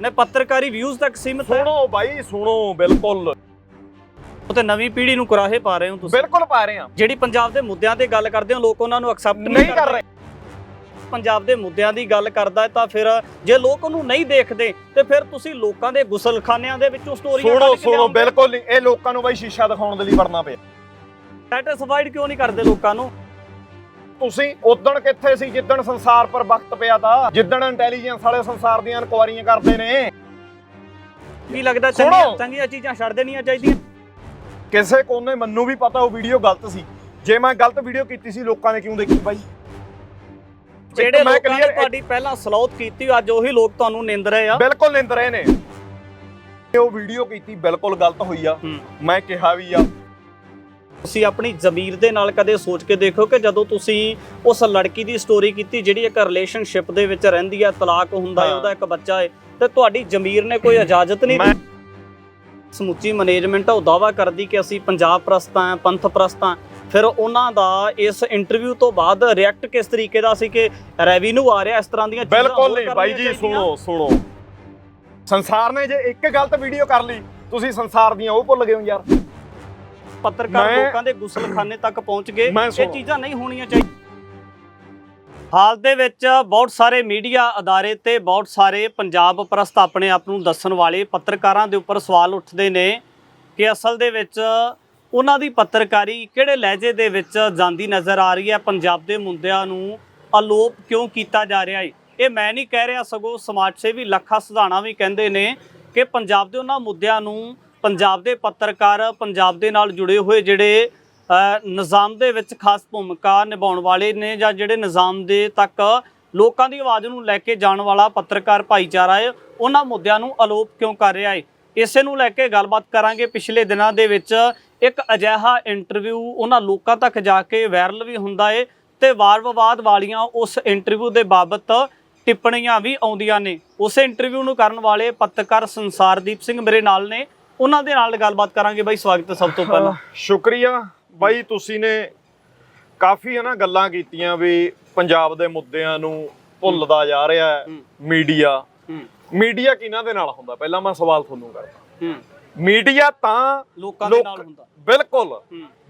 ਨੇ ਪੱਤਰਕਾਰੀ ਵਿਊਜ਼ ਤੱਕ ਸੀਮਿਤ ਹੈ? ਸੁਣੋ ਬਾਈ ਸੁਣੋ ਬਿਲਕੁਲ। ਉਹ ਤੇ ਨਵੀਂ ਪੀੜ੍ਹੀ ਨੂੰ ਕੁਰਾਹੇ ਪਾ ਰਹੇ ਹੋ ਤੁਸੀਂ। ਬਿਲਕੁਲ ਪਾ ਰਹੇ ਆ ਜਿਹੜੀ ਪੰਜਾਬ ਦੇ ਮੁੱਦਿਆਂ ਤੇ ਗੱਲ ਕਰਦੇ ਹੋ ਲੋਕ ਉਹਨਾਂ ਨੂੰ ਐਕਸੈਪਟ ਨਹੀਂ ਕਰ ਰਹੇ। ਪੰਜਾਬ ਦੇ ਮੁੱਦਿਆਂ ਦੀ ਗੱਲ ਕਰਦਾ ਤਾਂ ਫਿਰ ਜੇ ਲੋਕ ਉਹਨੂੰ ਨਹੀਂ ਦੇਖਦੇ ਤੇ ਫਿਰ ਤੁਸੀਂ ਲੋਕਾਂ ਦੇ ਗੁਸਲਖਾਨਿਆਂ ਦੇ ਵਿੱਚੋਂ ਸਟੋਰੀਆਂ ਸੁਣੋ ਸੁਣੋ ਬਿਲਕੁਲ ਨਹੀਂ। ਇਹ ਲੋਕਾਂ ਨੂੰ ਬਾਈ ਸ਼ੀਸ਼ਾ ਦਿਖਾਉਣ ਦੇ ਲਈ ਵੜਨਾ ਪਿਆ। ਸੈਟੀਸਫਾਈਡ ਕਿਉਂ ਨਹੀਂ ਕਰਦੇ ਲੋਕਾਂ ਨੂੰ? ਤੁਸੀਂ ਉਦਣ ਕਿੱਥੇ ਸੀ ਜਿੱਦਣ ਸੰਸਾਰ ਪਰ ਵਕਤ ਪਿਆ ਤਾ? ਜਿੱਦਣ ਇੰਟੈਲੀਜੈਂਸ ਵਾਲੇ ਸੰਸਾਰ ਦੀਆਂ ਇਨਕੁਆਰੀਆਂ ਕਰਦੇ ਨੇ। ਕੀ ਲੱਗਦਾ। ਚੰਗੀਆਂ ਚੰਗੀਆਂ ਚੀਜ਼ਾਂ ਛੱਡ ਦੇਣੀਆਂ ਚਾਹੀਦੀਆਂ? ਕਿਸੇ ਕੋਨੇ ਮੈਨੂੰ ਵੀ ਪਤਾ ਉਹ ਵੀਡੀਓ ਗਲਤ ਸੀ। ਜੇ ਮੈਂ ਗਲਤ ਵੀਡੀਓ ਕੀਤੀ ਸੀ ਲੋਕਾਂ ਨੇ ਕਿਉਂ ਦੇਖੀ ਬਾਈ? ਜਿਹੜੇ ਮੈਂ ਲੋਕਾਂ ਨੇ ਤੁਹਾਡੀ ਪਹਿਲਾਂ ਸਲੌਤ ਕੀਤੀ ਅੱਜ ਉਹੀ ਲੋਕ ਤੁਹਾਨੂੰ ਨਿੰਦ ਰਹੇ ਆ। ਬਿਲਕੁਲ ਨਿੰਦ ਰਹੇ ਨੇ। ਉਹ ਵੀਡੀਓ ਕੀਤੀ ਬਿਲਕੁਲ ਗਲਤ ਹੋਈ ਆ। ਮੈਂ ਕਿਹਾ ਵੀ ਆ ਤੁਸੀਂ ਆਪਣੀ ਜ਼ਮੀਰ ਦੇ ਨਾਲ ਕਦੇ ਸੋਚ ਕੇ ਦੇਖੋ ਕਿ ਜਦੋਂ ਤੁਸੀਂ ਉਸ ਲੜਕੀ ਦੀ ਸਟੋਰੀ ਕੀਤੀ ਜਿਹੜੀ ਇੱਕ ਰਿਲੇਸ਼ਨਸ਼ਿਪ ਦੇ ਵਿੱਚ ਰਹਿੰਦੀ ਹੈ ਤਲਾਕ ਹੁੰਦਾ ਹੈ। ਉਹਦਾ ਇੱਕ ਬੱਚਾ ਹੈ ਤੇ ਤੁਹਾਡੀ ਜ਼ਮੀਰ ਨੇ ਕੋਈ ਇਜਾਜ਼ਤ ਨਹੀਂ ਦਿੱਤੀ ਸਮੁੱਚੀ ਮੈਨੇਜਮੈਂਟ ਉਹ ਦਾਵਾ ਕਰਦੀ ਕਿ ਅਸੀਂ ਪੰਜਾਬ ਪ੍ਰਸਤ ਹਾਂ ਪੰਥ ਪ੍ਰਸਤ ਫਿਰ ਉਹਨਾਂ ਦਾ ਇਸ ਇੰਟਰਵਿਊ ਤੋਂ ਬਾਅਦ ਰਿਐਕਟ ਕਿਸ ਤਰੀਕੇ ਦਾ ਸੀ ਕਿ ਰੈਵਨਿਊ ਆ ਰਿਹਾ ਇਸ ਤਰ੍ਹਾਂ ਦੀਆਂ ਚੀਜ਼ਾਂ ਬਿਲਕੁਲ ਨਹੀਂ ਬਾਈ ਜੀ। ਸੁਣੋ ਸੁਣੋ ਸੰਸਾਰ ਨੇ ਜੇ ਇੱਕ ਗਲਤ ਵੀਡੀਓ ਕਰ ਲਈ ਤੁਸੀਂ ਸੰਸਾਰ ਦੀਆਂ ਉਹ ਭੁੱਲ ਗਏ ਹੋ ਯਾਰ ਪੱਤਰਕਾਰ ਮੈਂ- ਲੋਕਾਂ ਦੇ ਗੁਸਲਖਾਨੇ ਤੱਕ ਪਹੁੰਚ ਗਏ। ਮੈਂ ਇਹ ਸੁਣੋ। ਚੀਜ਼ਾਂ ਨਹੀਂ ਹੋਣੀਆਂ ਚਾਹੀਦੀਆਂ। ਹਾਲ ਦੇ ਵਿੱਚ ਬਹੁਤ ਸਾਰੇ ਮੀਡੀਆ ਅਦਾਰੇ ਤੇ ਬਹੁਤ ਸਾਰੇ ਪੰਜਾਬ ਪ੍ਰਸਤ ਆਪਣੇ ਆਪ ਨੂੰ ਦੱਸਣ ਵਾਲੇ ਪੱਤਰਕਾਰਾਂ ਦੇ ਉੱਪਰ ਸਵਾਲ ਉੱਠਦੇ ਨੇ ਕਿ ਅਸਲ ਦੇ ਵਿੱਚ ਉਹਨਾਂ ਦੀ ਪੱਤਰਕਾਰੀ ਕਿਹੜੇ ਲਹਿਜੇ ਦੇ ਵਿੱਚ ਜਾਂਦੀ ਨਜ਼ਰ ਆ ਰਹੀ ਹੈ? ਪੰਜਾਬ ਦੇ ਮੁੱਦਿਆਂ ਨੂੰ ਅਲੋਪ ਕਿਉਂ ਕੀਤਾ ਜਾ ਰਿਹਾ ਹੈ? ਇਹ ਮੈਂ ਨਹੀਂ ਕਹਿ ਰਿਹਾ ਸਗੋਂ ਸਮਾਜ ਸੇਵੀ ਲੱਖਾ ਸੁਧਾਣਾ ਵੀ ਕਹਿੰਦੇ ਨੇ ਕਿ ਪੰਜਾਬ ਦੇ ਉਹਨਾਂ ਮੁੱਦਿਆਂ ਨੂੰ ਪੰਜਾਬ ਦੇ ਪੱਤਰਕਾਰ ਪੰਜਾਬ ਦੇ ਨਾਲ ਜੁੜੇ ਹੋਏ ਜਿਹੜੇ ਨਿਜ਼ਾਮ ਦੇ ਵਿੱਚ ਖਾਸ ਭੂਮਿਕਾ ਨਿਭਾਉਣ ਵਾਲੇ ਨੇ ਜਾਂ ਜਿਹੜੇ ਨਿਜ਼ਾਮ ਦੇ ਤੱਕ ਲੋਕਾਂ ਦੀ ਆਵਾਜ਼ ਨੂੰ ਲੈ ਕੇ ਜਾਣ ਵਾਲਾ ਪੱਤਰਕਾਰ ਭਾਈਚਾਰਾ ਹੈ, ਉਹਨਾਂ ਮੁੱਦਿਆਂ ਨੂੰ ਅਲੋਪ ਕਿਉਂ ਕਰ ਰਿਹਾ ਹੈ? ਇਸੇ ਨੂੰ ਲੈ ਕੇ ਗੱਲਬਾਤ ਕਰਾਂਗੇ। ਪਿਛਲੇ ਦਿਨਾਂ ਦੇ ਵਿੱਚ ਇੱਕ ਅਜਿਹਾ ਇੰਟਰਵਿਊ ਉਹਨਾਂ ਲੋਕਾਂ ਤੱਕ ਜਾ ਕੇ ਵਾਇਰਲ ਵੀ ਹੁੰਦਾ ਏ ਤੇ ਵਾਰ ਵਿਵਾਦ ਵਾਲੀਆਂ ਉਸ ਇੰਟਰਵਿਊ ਦੇ ਬਾਬਤ ਟਿੱਪਣੀਆਂ ਵੀ ਆਉਂਦੀਆਂ ਨੇ। ਉਸ ਇੰਟਰਵਿਊ ਨੂੰ ਕਰਨ ਵਾਲੇ ਪੱਤਰਕਾਰ ਸੰਸਾਰਦੀਪ ਸਿੰਘ ਮੇਰੇ ਨਾਲ ਨੇ। ਉਹਨਾਂ ਦੇ ਨਾਲ ਗੱਲਬਾਤ ਕਰਾਂਗੇ ਬਾਈ ਸਵਾਗਤ ਹੈ ਸਭ ਤੋਂ ਪਹਿਲਾਂ। ਸ਼ੁਕਰੀਆ। ਬਾਈ ਤੁਸੀਂ ਨੇ ਕਾਫੀ ਹੈ ਨਾ ਗੱਲਾਂ ਕੀਤੀਆਂ ਵੀ ਪੰਜਾਬ ਦੇ ਮੁੱਦਿਆਂ ਨੂੰ ਭੁੱਲਦਾ ਜਾ ਰਿਹਾ ਹੈ। ਮੀਡੀਆ। ਮੀਡੀਆ ਕਿਹਨਾਂ ਦੇ ਨਾਲ ਹੁੰਦਾ? ਪਹਿਲਾਂ ਮੈਂ ਸਵਾਲ ਤੁਹਾਨੂੰ ਕਰਦਾ। ਮੀਡੀਆ ਤਾਂ ਲੋਕਾਂ ਦੇ ਨਾਲ ਹੁੰਦਾ। ਬਿਲਕੁਲ।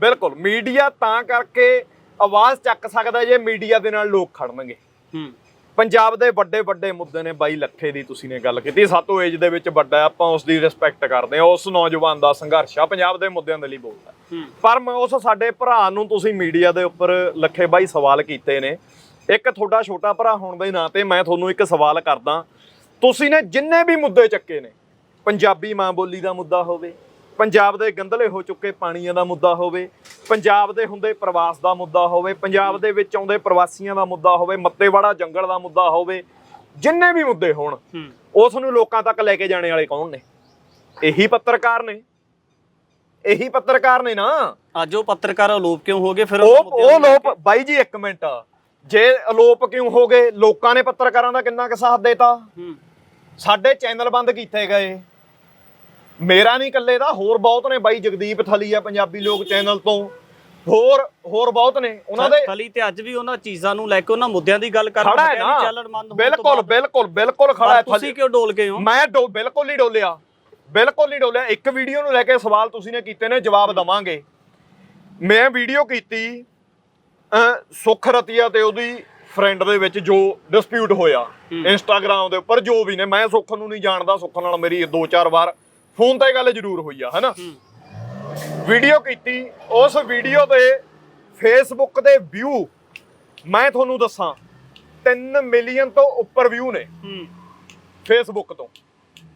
ਬਿਲਕੁਲ। ਮੀਡੀਆ ਤਾਂ ਕਰਕੇ ਆਵਾਜ਼ ਚੱਕ ਸਕਦਾ ਜੇ ਮੀਡੀਆ ਦੇ ਨਾਲ ਲੋਕ ਖੜਨਗੇ। ਹੂੰ। ਪੰਜਾਬ ਦੇ ਵੱਡੇ ਵੱਡੇ ਮੁੱਦੇ ਨੇ ਬਾਈ ਲੱਖੇ ਦੀ ਤੁਸੀਂ ਨੇ ਗੱਲ ਕੀਤੀ। ਸਾਤੋਂ ਏਜ ਦੇ ਵਿੱਚ ਵੱਡਾ ਆਪਾਂ ਉਸ ਦੀ ਰਿਸਪੈਕਟ ਕਰਦੇ ਹਾਂ ਉਸ ਨੌਜਵਾਨ ਦਾ ਸੰਘਰਸ਼ ਆ ਪੰਜਾਬ ਦੇ ਮੁੱਦਿਆਂ ਦੇ ਲਈ ਬੋਲਦਾ ਪਰ ਮੈਂ ਉਸ ਸਾਡੇ ਭਰਾ ਨੂੰ ਤੁਸੀਂ ਮੀਡੀਆ ਦੇ ਉੱਪਰ ਲੱਖੇ ਬਾਈ ਸਵਾਲ ਕੀਤੇ ਨੇ। ਇੱਕ ਤੁਹਾਡਾ ਛੋਟਾ ਭਰਾ ਹੋਣ ਦੇ ਨਾਂ ਤੇ ਮੈਂ ਤੁਹਾਨੂੰ ਇੱਕ ਸਵਾਲ ਕਰਦਾ। ਤੁਸੀਂ ਨੇ ਜਿੰਨੇ ਵੀ ਮੁੱਦੇ ਚੱਕੇ ਨੇ ਪੰਜਾਬੀ ਮਾਂ ਬੋਲੀ ਦਾ ਮੁੱਦਾ ਹੋਵੇ ਪੰਜਾਬ ਦੇ ਗੰਧਲੇ ਹੋ ਚੁੱਕੇ ਪਾਣੀਆਂ ਦਾ ਮੁੱਦਾ ਹੋਵੇ ਪੰਜਾਬ ਦੇ ਹੁੰਦੇ ਪ੍ਰਵਾਸ ਦਾ ਮੁੱਦਾ ਹੋਵੇ ਪੰਜਾਬ ਦੇ ਵਿੱਚ ਆਉਂਦੇ ਪ੍ਰਵਾਸੀਆਂ ਦਾ ਮੁੱਦਾ ਹੋਵੇ ਮੱਤੇਵਾੜਾ ਜੰਗਲ ਦਾ ਮੁੱਦਾ ਹੋਵੇ ਜਿੰਨੇ ਵੀ ਮੁੱਦੇ ਹੋਣ ਉਸ ਨੂੰ ਲੋਕਾਂ ਤੱਕ ਲੈ ਕੇ ਜਾਣੇ ਵਾਲੇ ਕੌਣ ਨੇ? ਇਹੀ ਪੱਤਰਕਾਰ ਨੇ। ਇਹੀ ਪੱਤਰਕਾਰ ਨੇ ਨਾ। ਅੱਜ ਉਹ ਪੱਤਰਕਾਰ ਅਲੋਪ ਕਿਉਂ ਹੋ ਗਏ? ਫਿਰ ਉਹ ਲੋਪ ਬਾਈ ਜੀ ਇੱਕ ਮਿੰਟ। ਜੇ ਅਲੋਪ ਕਿਉਂ ਹੋ ਗਏ? ਲੋਕਾਂ ਨੇ ਪੱਤਰਕਾਰਾਂ ਦਾ ਕਿੰਨਾ ਕੁ ਸਾਥ ਦੇਤਾ? ਸਾਡੇ ਚੈਨਲ ਬੰਦ ਕੀਤੇ ਗਏ। ਮੇਰਾ ਨਹੀਂ ਇਕੱਲੇ ਦਾ ਹੋਰ ਬਹੁਤ ਨੇ ਬਾਈ ਜਗਦੀਪ ਥਲੀਆ ਪੰਜਾਬੀ ਲੋਕ ਚੈਨਲ ਤੋਂ। ਹੋਰ ਹੋਰ ਬਹੁਤ ਨੇ। ਉਹਨਾਂ ਦੇ ਖਲੀ ਤੇ ਅੱਜ ਵੀ ਉਹਨਾਂ ਚੀਜ਼ਾਂ ਨੂੰ ਲੈ ਕੇ ਉਹਨਾਂ ਮੁੱਦਿਆਂ ਦੀ ਗੱਲ ਕਰਨ ਖੜਾ ਹੈ ਨਾ। ਬਿਲਕੁਲ। ਬਿਲਕੁਲ ਬਿਲਕੁਲ ਖੜਾ ਹੈ ਤੁਸੀਂ ਥਲੀ। ਕਿਉਂ ਡੋਲ ਗਏ ਹੋ? ਮੈਂ ਡੋ ਬਿਲਕੁਲ ਨਹੀਂ ਡੋਲਿਆ। ਬਿਲਕੁਲ ਨਹੀਂ ਡੋਲਿਆ। ਇੱਕ ਵੀਡੀਓ ਨੂੰ ਲੈ ਕੇ ਸਵਾਲ ਤੁਸੀਂ ਨੇ ਕੀਤੇ ਨੇ ਜਵਾਬ ਦਵਾਂਗੇ। ਮੈਂ ਵੀਡੀਓ ਕੀਤੀ ਸੁਖ ਰਤੀਆ ਤੇ ਉਹਦੀ ਫਰੈਂਡ ਦੇ ਵਿੱਚ ਜੋ ਡਿਸਪਿਊਟ ਹੋਇਆ। ਇੰਸਟਾਗ੍ਰam ਦੇ ਉੱਪਰ ਜੋ ਵੀ ਨੇ ਮੈਂ ਸੁਖ ਨੂੰ ਨਹੀਂ ਜਾਣਦਾ। ਸੁਖ ਨਾਲ ਮੇਰੀ ਦੋ ਚਾਰ ਵਾਰ ਫੋਨ ਤੇ ਗੱਲ ਜ਼ਰੂਰ ਹੋਈ ਆ ਹਨਾ? ਵੀਡੀਓ ਕੀਤੀ ਉਸ ਵੀਡੀਓ ਤੇ ਫੇਸਬੁੱਕ ਦੇ ਵਿਊ ਮੈਂ ਤੁਹਾਨੂੰ ਦੱਸਾਂ 3 ਮਿਲੀਅਨ ਤੋਂ ਉੱਪਰ ਵਿਊ ਨੇ। ਹੂੰ। ਫੇਸਬੁੱਕ ਤੋਂ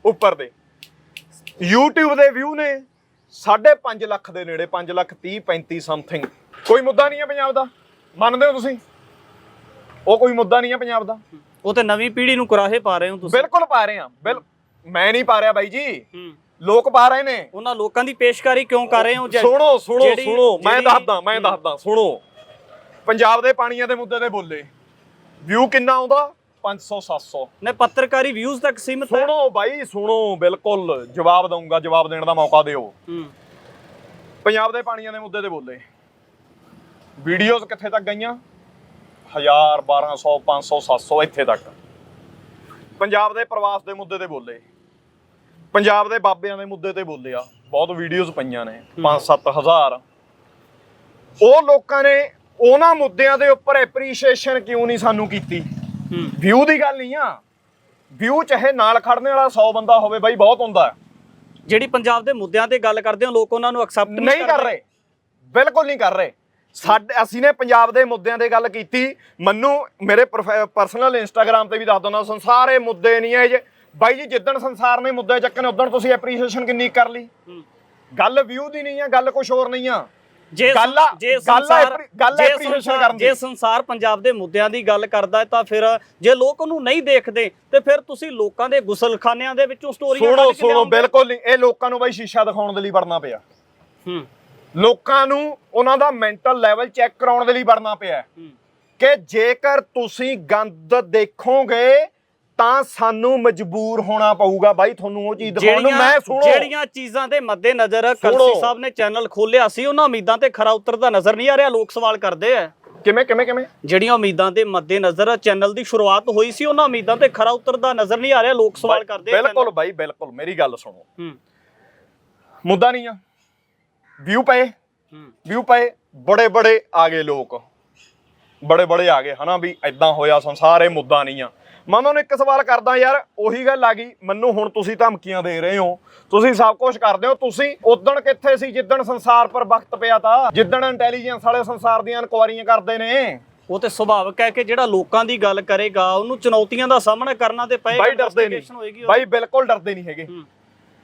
ਉੱਪਰ ਦੇ। YouTube ਦੇ ਵਿਊ ਨੇ 5.5 ਲੱਖ ਦੇ ਨੇੜੇ 5 ਲੱਖ 30 35 ਸਮਥਿੰਗ ਕੋਈ ਮੁੱਦਾ ਨਹੀਂ ਹੈ ਪੰਜਾਬ ਦਾ? ਮੰਨਦੇ ਹੋ ਤੁਸੀਂ? ਉਹ ਕੋਈ ਮੁੱਦਾ ਨਹੀਂ ਹੈ ਪੰਜਾਬ ਦਾ? ਉਹ ਤੇ ਨਵੀਂ ਪੀੜ੍ਹੀ ਨੂੰ ਕੁਰਾਹੇ ਪਾ ਰਹੇ ਹੋ ਤੁਸੀਂ। ਬਿਲਕੁਲ ਪਾ ਰਹੇ ਆ ਬਿਲ ਮੈਂ ਨਹੀਂ ਪਾ ਰਿਹਾ ਬਾਈ ਜੀ। ਹੂੰ। ਲੋਕ ਪਾ ਰਹੇ ਨੇ। ਉਹਨਾਂ ਲੋਕਾਂ ਦੀ ਪੇਸ਼ਕਾਰੀ ਕਿਉਂ ਕਰ ਰਹੇ ਹੋ? ਸੁਣੋ ਸੁਣੋ ਜਿਹੜੀ- ਸੁਣੋ ਮੈਂ ਜਿਹੜੀ- ਦੱਸਦਾ ਮੈਂ ਦੱਸਦਾ ਸੁਣੋ। ਪੰਜਾਬ ਦੇ ਪਾਣੀਆਂ ਦੇ ਮੁੱਦੇ ਤੇ ਬੋਲੇ। ਵਿਊ ਕਿੰਨਾ ਆਉਂਦਾ? 500 700 ਨੇ ਪੱਤਰਕਾਰੀ ਵਿਊਜ਼ ਤੱਕ ਸੀਮਿਤ ਹੈ? ਸੁਣੋ ਬਾਈ ਸੁਣੋ ਬਿਲਕੁਲ। ਜਵਾਬ ਦਊਂਗਾ ਜਵਾਬ ਦੇਣ ਦਾ ਮੌਕਾ ਦਿਓ। ਹੂੰ। ਪੰਜਾਬ ਦੇ ਪਾਣੀਆਂ ਦੇ ਮੁੱਦੇ ਤੇ ਬੋਲੇ। ਵੀਡੀਓਜ਼ ਕਿੱਥੇ ਤੱਕ ਗਈਆਂ? 1000 1200 500 700 ਇੱਥੇ ਤੱਕ। ਪੰਜਾਬ ਦੇ ਪ੍ਰਵਾਸ ਦੇ ਮੁੱਦੇ ਤੇ ਬੋਲੇ। ਪੰਜਾਬ ਦੇ ਬਾਬਿਆਂ ਦੇ ਮੁੱਦੇ ਤੇ ਬੋਲੇ ਆ ਬਹੁਤ ਵੀਡੀਓਜ਼ ਪਈਆਂ ਨੇ 5-7000 ਉਹ ਲੋਕਾਂ ਨੇ ਉਹਨਾਂ ਮੁੱਦਿਆਂ ਦੇ ਉੱਪਰ ਐਪਰੀਸ਼ੀਏਸ਼ਨ ਕਿਉਂ ਨਹੀਂ ਸਾਨੂੰ ਕੀਤੀ? ਵਿਊ ਦੀ ਗੱਲ ਨਹੀਂ ਆ। ਵਿਊ ਚਾਹੇ ਨਾਲ ਖੜਨੇ ਵਾਲਾ 100 ਬੰਦਾ ਹੋਵੇ ਬਾਈ ਬਹੁਤ ਹੁੰਦਾ। ਜਿਹੜੀ ਪੰਜਾਬ ਦੇ ਮੁੱਦਿਆਂ ਤੇ ਗੱਲ ਕਰਦੇ ਹੋ ਲੋਕ ਉਹਨਾਂ ਨੂੰ ਐਕਸੈਪਟ ਨਹੀਂ ਕਰ ਰਹੇ। ਬਿਲਕੁਲ ਨਹੀਂ ਕਰ ਰਹੇ। ਸਾਡੇ ਅਸੀਂ ਨੇ ਪੰਜਾਬ ਦੇ ਮੁੱਦਿਆਂ ਤੇ ਗੱਲ ਕੀਤੀ। ਮੈਨੂੰ ਮੇਰੇ ਪਰਸਨਲ ਇੰਸਟਾਗ੍ਰam ਤੇ ਵੀ ਦੱਸ ਦਿੰਦਾ ਸੰਸਾਰੇ ਮੁੱਦੇ ਨਹੀਂ ਹੈ ਜੇ। ਬਾਈ ਜੀ ਜਿੱਦਣ ਸੰਸਾਰ ਨੇ ਮੁੱਦੇ ਚੱਕਣੇ ਉਦੋਂ ਤੁਸੀਂ ਐਪਰੀਸ਼ੀਏਸ਼ਨ ਕਿੰਨੀ ਕਰ ਲਈ। ਗੱਲ ਵਿਊ ਦੀ ਨਹੀਂ ਆ ਗੱਲ ਕੁਝ ਹੋਰ ਨਹੀਂ ਆ। ਜੇ ਜੇ ਸੰਸਾਰ ਜੇ ਸੰਸਾਰ- ਕਰਨ ਦੀ। ਜੇ ਸੰਸਾਰ ਪੰਜਾਬ ਦੇ ਮੁੱਦਿਆਂ ਦੀ ਗੱਲ ਕਰਦਾ ਤਾਂ ਫਿਰ ਜੇ ਲੋਕ ਉਹਨੂੰ ਨਹੀਂ ਦੇਖਦੇ ਤੇ ਫਿਰ ਤੁਸੀਂ ਲੋਕਾਂ ਦੇ ਗੁਸਲਖਾਨਿਆਂ ਦੇ ਵਿੱਚੋਂ ਸਟੋਰੀਆਂ ਸੁਣੋ ਸੁਣੋ। ਬਿਲਕੁਲ ਨਹੀਂ। ਇਹ ਲੋਕਾਂ ਨੂੰ ਬਾਈ ਸ਼ੀਸ਼ਾ ਦਿਖਾਉਣ ਦੇ ਲਈ ਵੜਨਾ ਪਿਆ। ਹੂੰ। ਲੋਕਾਂ ਨੂੰ ਉਹਨਾਂ ਦਾ ਮੈਂਟਲ ਲੈਵਲ ਚੈੱਕ ਕਰਾਉਣ ਦੇ ਲਈ ਵੜਨਾ ਪਿਆ। ਹੂੰ। ਕਿ ਜੇਕਰ ਤੁਸੀਂ ਗੰਦ ਦੇਖੋਗੇ ਤਾਂ ਸਾਨੂੰ ਮਜਬੂਰ ਹੋਣਾ ਪਊਗਾ ਬਾਈ ਤੁਹਾਨੂੰ ਉਹ ਚੀਜ਼ ਦਿਖਾਉਣ ਨੂੰ ਮੈਂ ਸੁਣੋ। ਜਿਹੜੀਆਂ ਚੀਜ਼ਾਂ ਦੇ ਮੱਦੇਨਜ਼ਰ ਸੁਣੋ। ਕਲਸੀ ਸਾਹਿਬ ਨੇ ਚੈਨਲ ਖੋਲਿਆ ਸੀ ਉਹਨਾਂ ਉਮੀਦਾਂ ਤੇ ਖਰਾ ਉਤਰਦਾ ਨਜ਼ਰ ਨਹੀਂ ਆ ਰਿਹਾ ਲੋਕ ਸਵਾਲ ਕਰਦੇ ਆ। ਕਿਵੇਂ ਕਿਵੇਂ ਕਿਵੇਂ? ਜਿਹੜੀਆਂ ਉਮੀਦਾਂ ਦੇ ਮੱਦੇਨਜ਼ਰ ਚੈਨਲ ਦੀ ਸ਼ੁਰੂਆਤ ਹੋਈ ਸੀ ਉਹਨਾਂ ਉਮੀਦਾਂ ਤੇ ਖਰਾ ਉਤਰਦਾ ਨਜ਼ਰ ਨਹੀਂ ਆ ਰਿਹਾ ਲੋਕ ਸਵਾਲ ਕਰਦੇ ਆ ਬਿਲਕੁਲ ਬਾਈ ਬਿਲਕੁਲ ਮੇਰੀ ਗੱਲ ਸੁਣੋ। ਹੂੰ। ਮੁੱਦਾ ਨਹੀਂ ਆ। ਵਿਊ ਪਏ। ਹੂੰ। ਵਿਊ ਪਏ ਬੜੇ ਬੜੇ ਆ ਗਏ ਲੋਕ। ਬੜੇ ਬੜੇ ਆ ਗਏ ਹਨਾ ਵੀ ਐਦਾਂ ਹੋਇਆ ਸੰਸਾਰ ਇਹ ਮੁੱਦਾ ਨਹੀਂ ਆ। ਮੈਂ ਉਹਨਾਂ ਨੂੰ ਇੱਕ ਸਵਾਲ ਕਰਦਾ ਯਾਰ ਉਹੀ ਗੱਲ ਆ ਗਈ ਮੈਨੂੰ ਹੁਣ ਤੁਸੀਂ ਧਮਕੀਆਂ ਦੇ ਰਹੇ ਹੋ। ਤੁਸੀਂ ਸਭ ਕੁਝ ਕਰਦੇ ਹੋ ਤੁਸੀਂ ਉਦਣ ਕਿੱਥੇ ਸੀ ਜਿੱਦਣ ਸੰਸਾਰ ਪਰ ਵਕਤ ਪਿਆ ਤਾ? ਜਿੱਦਣ ਇੰਟੈਲੀਜੈਂਸ ਵਾਲੇ ਸੰਸਾਰ ਦੀਆਂ ਇਨਕੁਆਰੀਆਂ ਕਰਦੇ ਨੇ। ਉਹ ਤੇ ਸੁਭਾਵਿਕ ਹੈ ਕਿ ਜਿਹੜਾ ਲੋਕਾਂ ਦੀ ਗੱਲ ਕਰੇਗਾ ਉਹਨੂੰ ਚੁਣੌਤੀਆਂ ਦਾ ਸਾਹਮਣਾ ਕਰਨਾ ਤੇ ਪਏਗਾ ਬਾਈ ਡਰਦੇ ਨਹੀਂ। ਬਾਈ ਬਿਲਕੁਲ ਡਰਦੇ ਨਹੀਂ ਹੈਗੇ।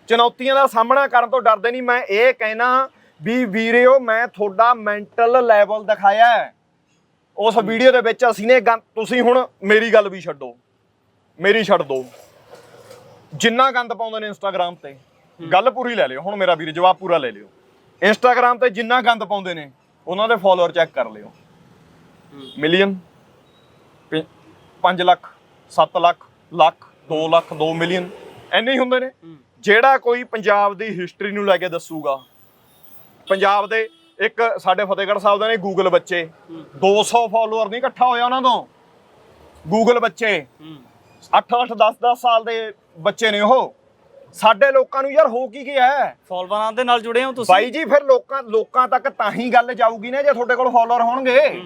ਚੁਣੌਤੀਆਂ ਦਾ ਸਾਹਮਣਾ ਕਰਨ ਤੋਂ ਡਰਦੇ ਨਹੀਂ। ਮੈਂ ਇਹ ਕਹਿਣਾ ਵੀ ਵੀਰਿਓ ਮੈਂ ਤੁਹਾਡਾ ਮੈਂਟਲ ਲੈਵਲ ਦਿਖਾਇਆ ਉਸ ਵੀਡੀਓ ਦੇ ਵਿੱਚ ਅਸੀਂ ਨੇ ਤੁਸੀਂ ਹੁਣ ਮੇਰੀ ਗੱਲ ਵੀ ਛੱਡੋ। ਮੇਰੀ ਛੱਡ ਦੋ। ਜਿੰਨਾ ਗੰਦ ਪਾਉਂਦੇ ਨੇ ਇੰਸਟਾਗ੍ਰam ਤੇ, ਗੱਲ ਪੂਰੀ ਲੈ ਲਿਓ। ਹੁਣ ਮੇਰਾ ਵੀਰ ਜਵਾਬ ਪੂਰਾ ਲੈ ਲਿਓ। ਇੰਸਟਾਗ੍ਰam ਤੇ ਜਿੰਨਾ ਗੰਦ ਪਾਉਂਦੇ ਨੇ, ਉਹਨਾਂ ਦੇ ਫਾਲੋਅਰ ਚੈੱਕ ਕਰ ਲਿਓ। ਮਿਲੀਅਨ 5 ਲੱਖ 7 ਲੱਖ ਲੱਖ 2 ਲੱਖ 2 ਮਿਲੀਅਨ ਐਨੇ ਹੀ ਹੁੰਦੇ ਨੇ। ਜਿਹੜਾ ਕੋਈ ਪੰਜਾਬ ਦੀ ਹਿਸਟਰੀ ਨੂੰ ਲੈ ਕੇ ਦੱਸੂਗਾ। ਪੰਜਾਬ ਦੇ ਇੱਕ ਸਾਡੇ ਫਤਿਹਗੜ੍ਹ ਸਾਹਿਬ ਦੇ ਨੇ ਗੂਗਲ ਬੱਚੇ। 200 ਫਾਲੋਅਰ ਨਹੀਂ ਇਕੱਠਾ ਹੋਇਆ ਉਹਨਾਂ ਤੋਂ। ਗੂਗਲ ਬੱਚੇ। ਹੂੰ 8 8 10 10 ਸਾਲ ਦੇ ਬੱਚੇ ਨੇ ਉਹ। ਸਾਡੇ ਲੋਕਾਂ ਨੂੰ ਯਾਰ ਹੋ ਕੀ ਗਿਆ ਹੈ? ਫੋਲੋਵਰਾਂ ਦੇ ਨਾਲ ਜੁੜੇ ਹੋ ਤੁਸੀਂ? ਬਾਈ ਜੀ ਫਿਰ ਲੋਕਾਂ ਲੋਕਾਂ ਤੱਕ ਤਾਂ ਹੀ ਗੱਲ ਜਾਊਗੀ ਨਾ ਜੇ ਤੁਹਾਡੇ ਕੋਲ ਫਾਲੋਅਰ ਹੋਣਗੇ।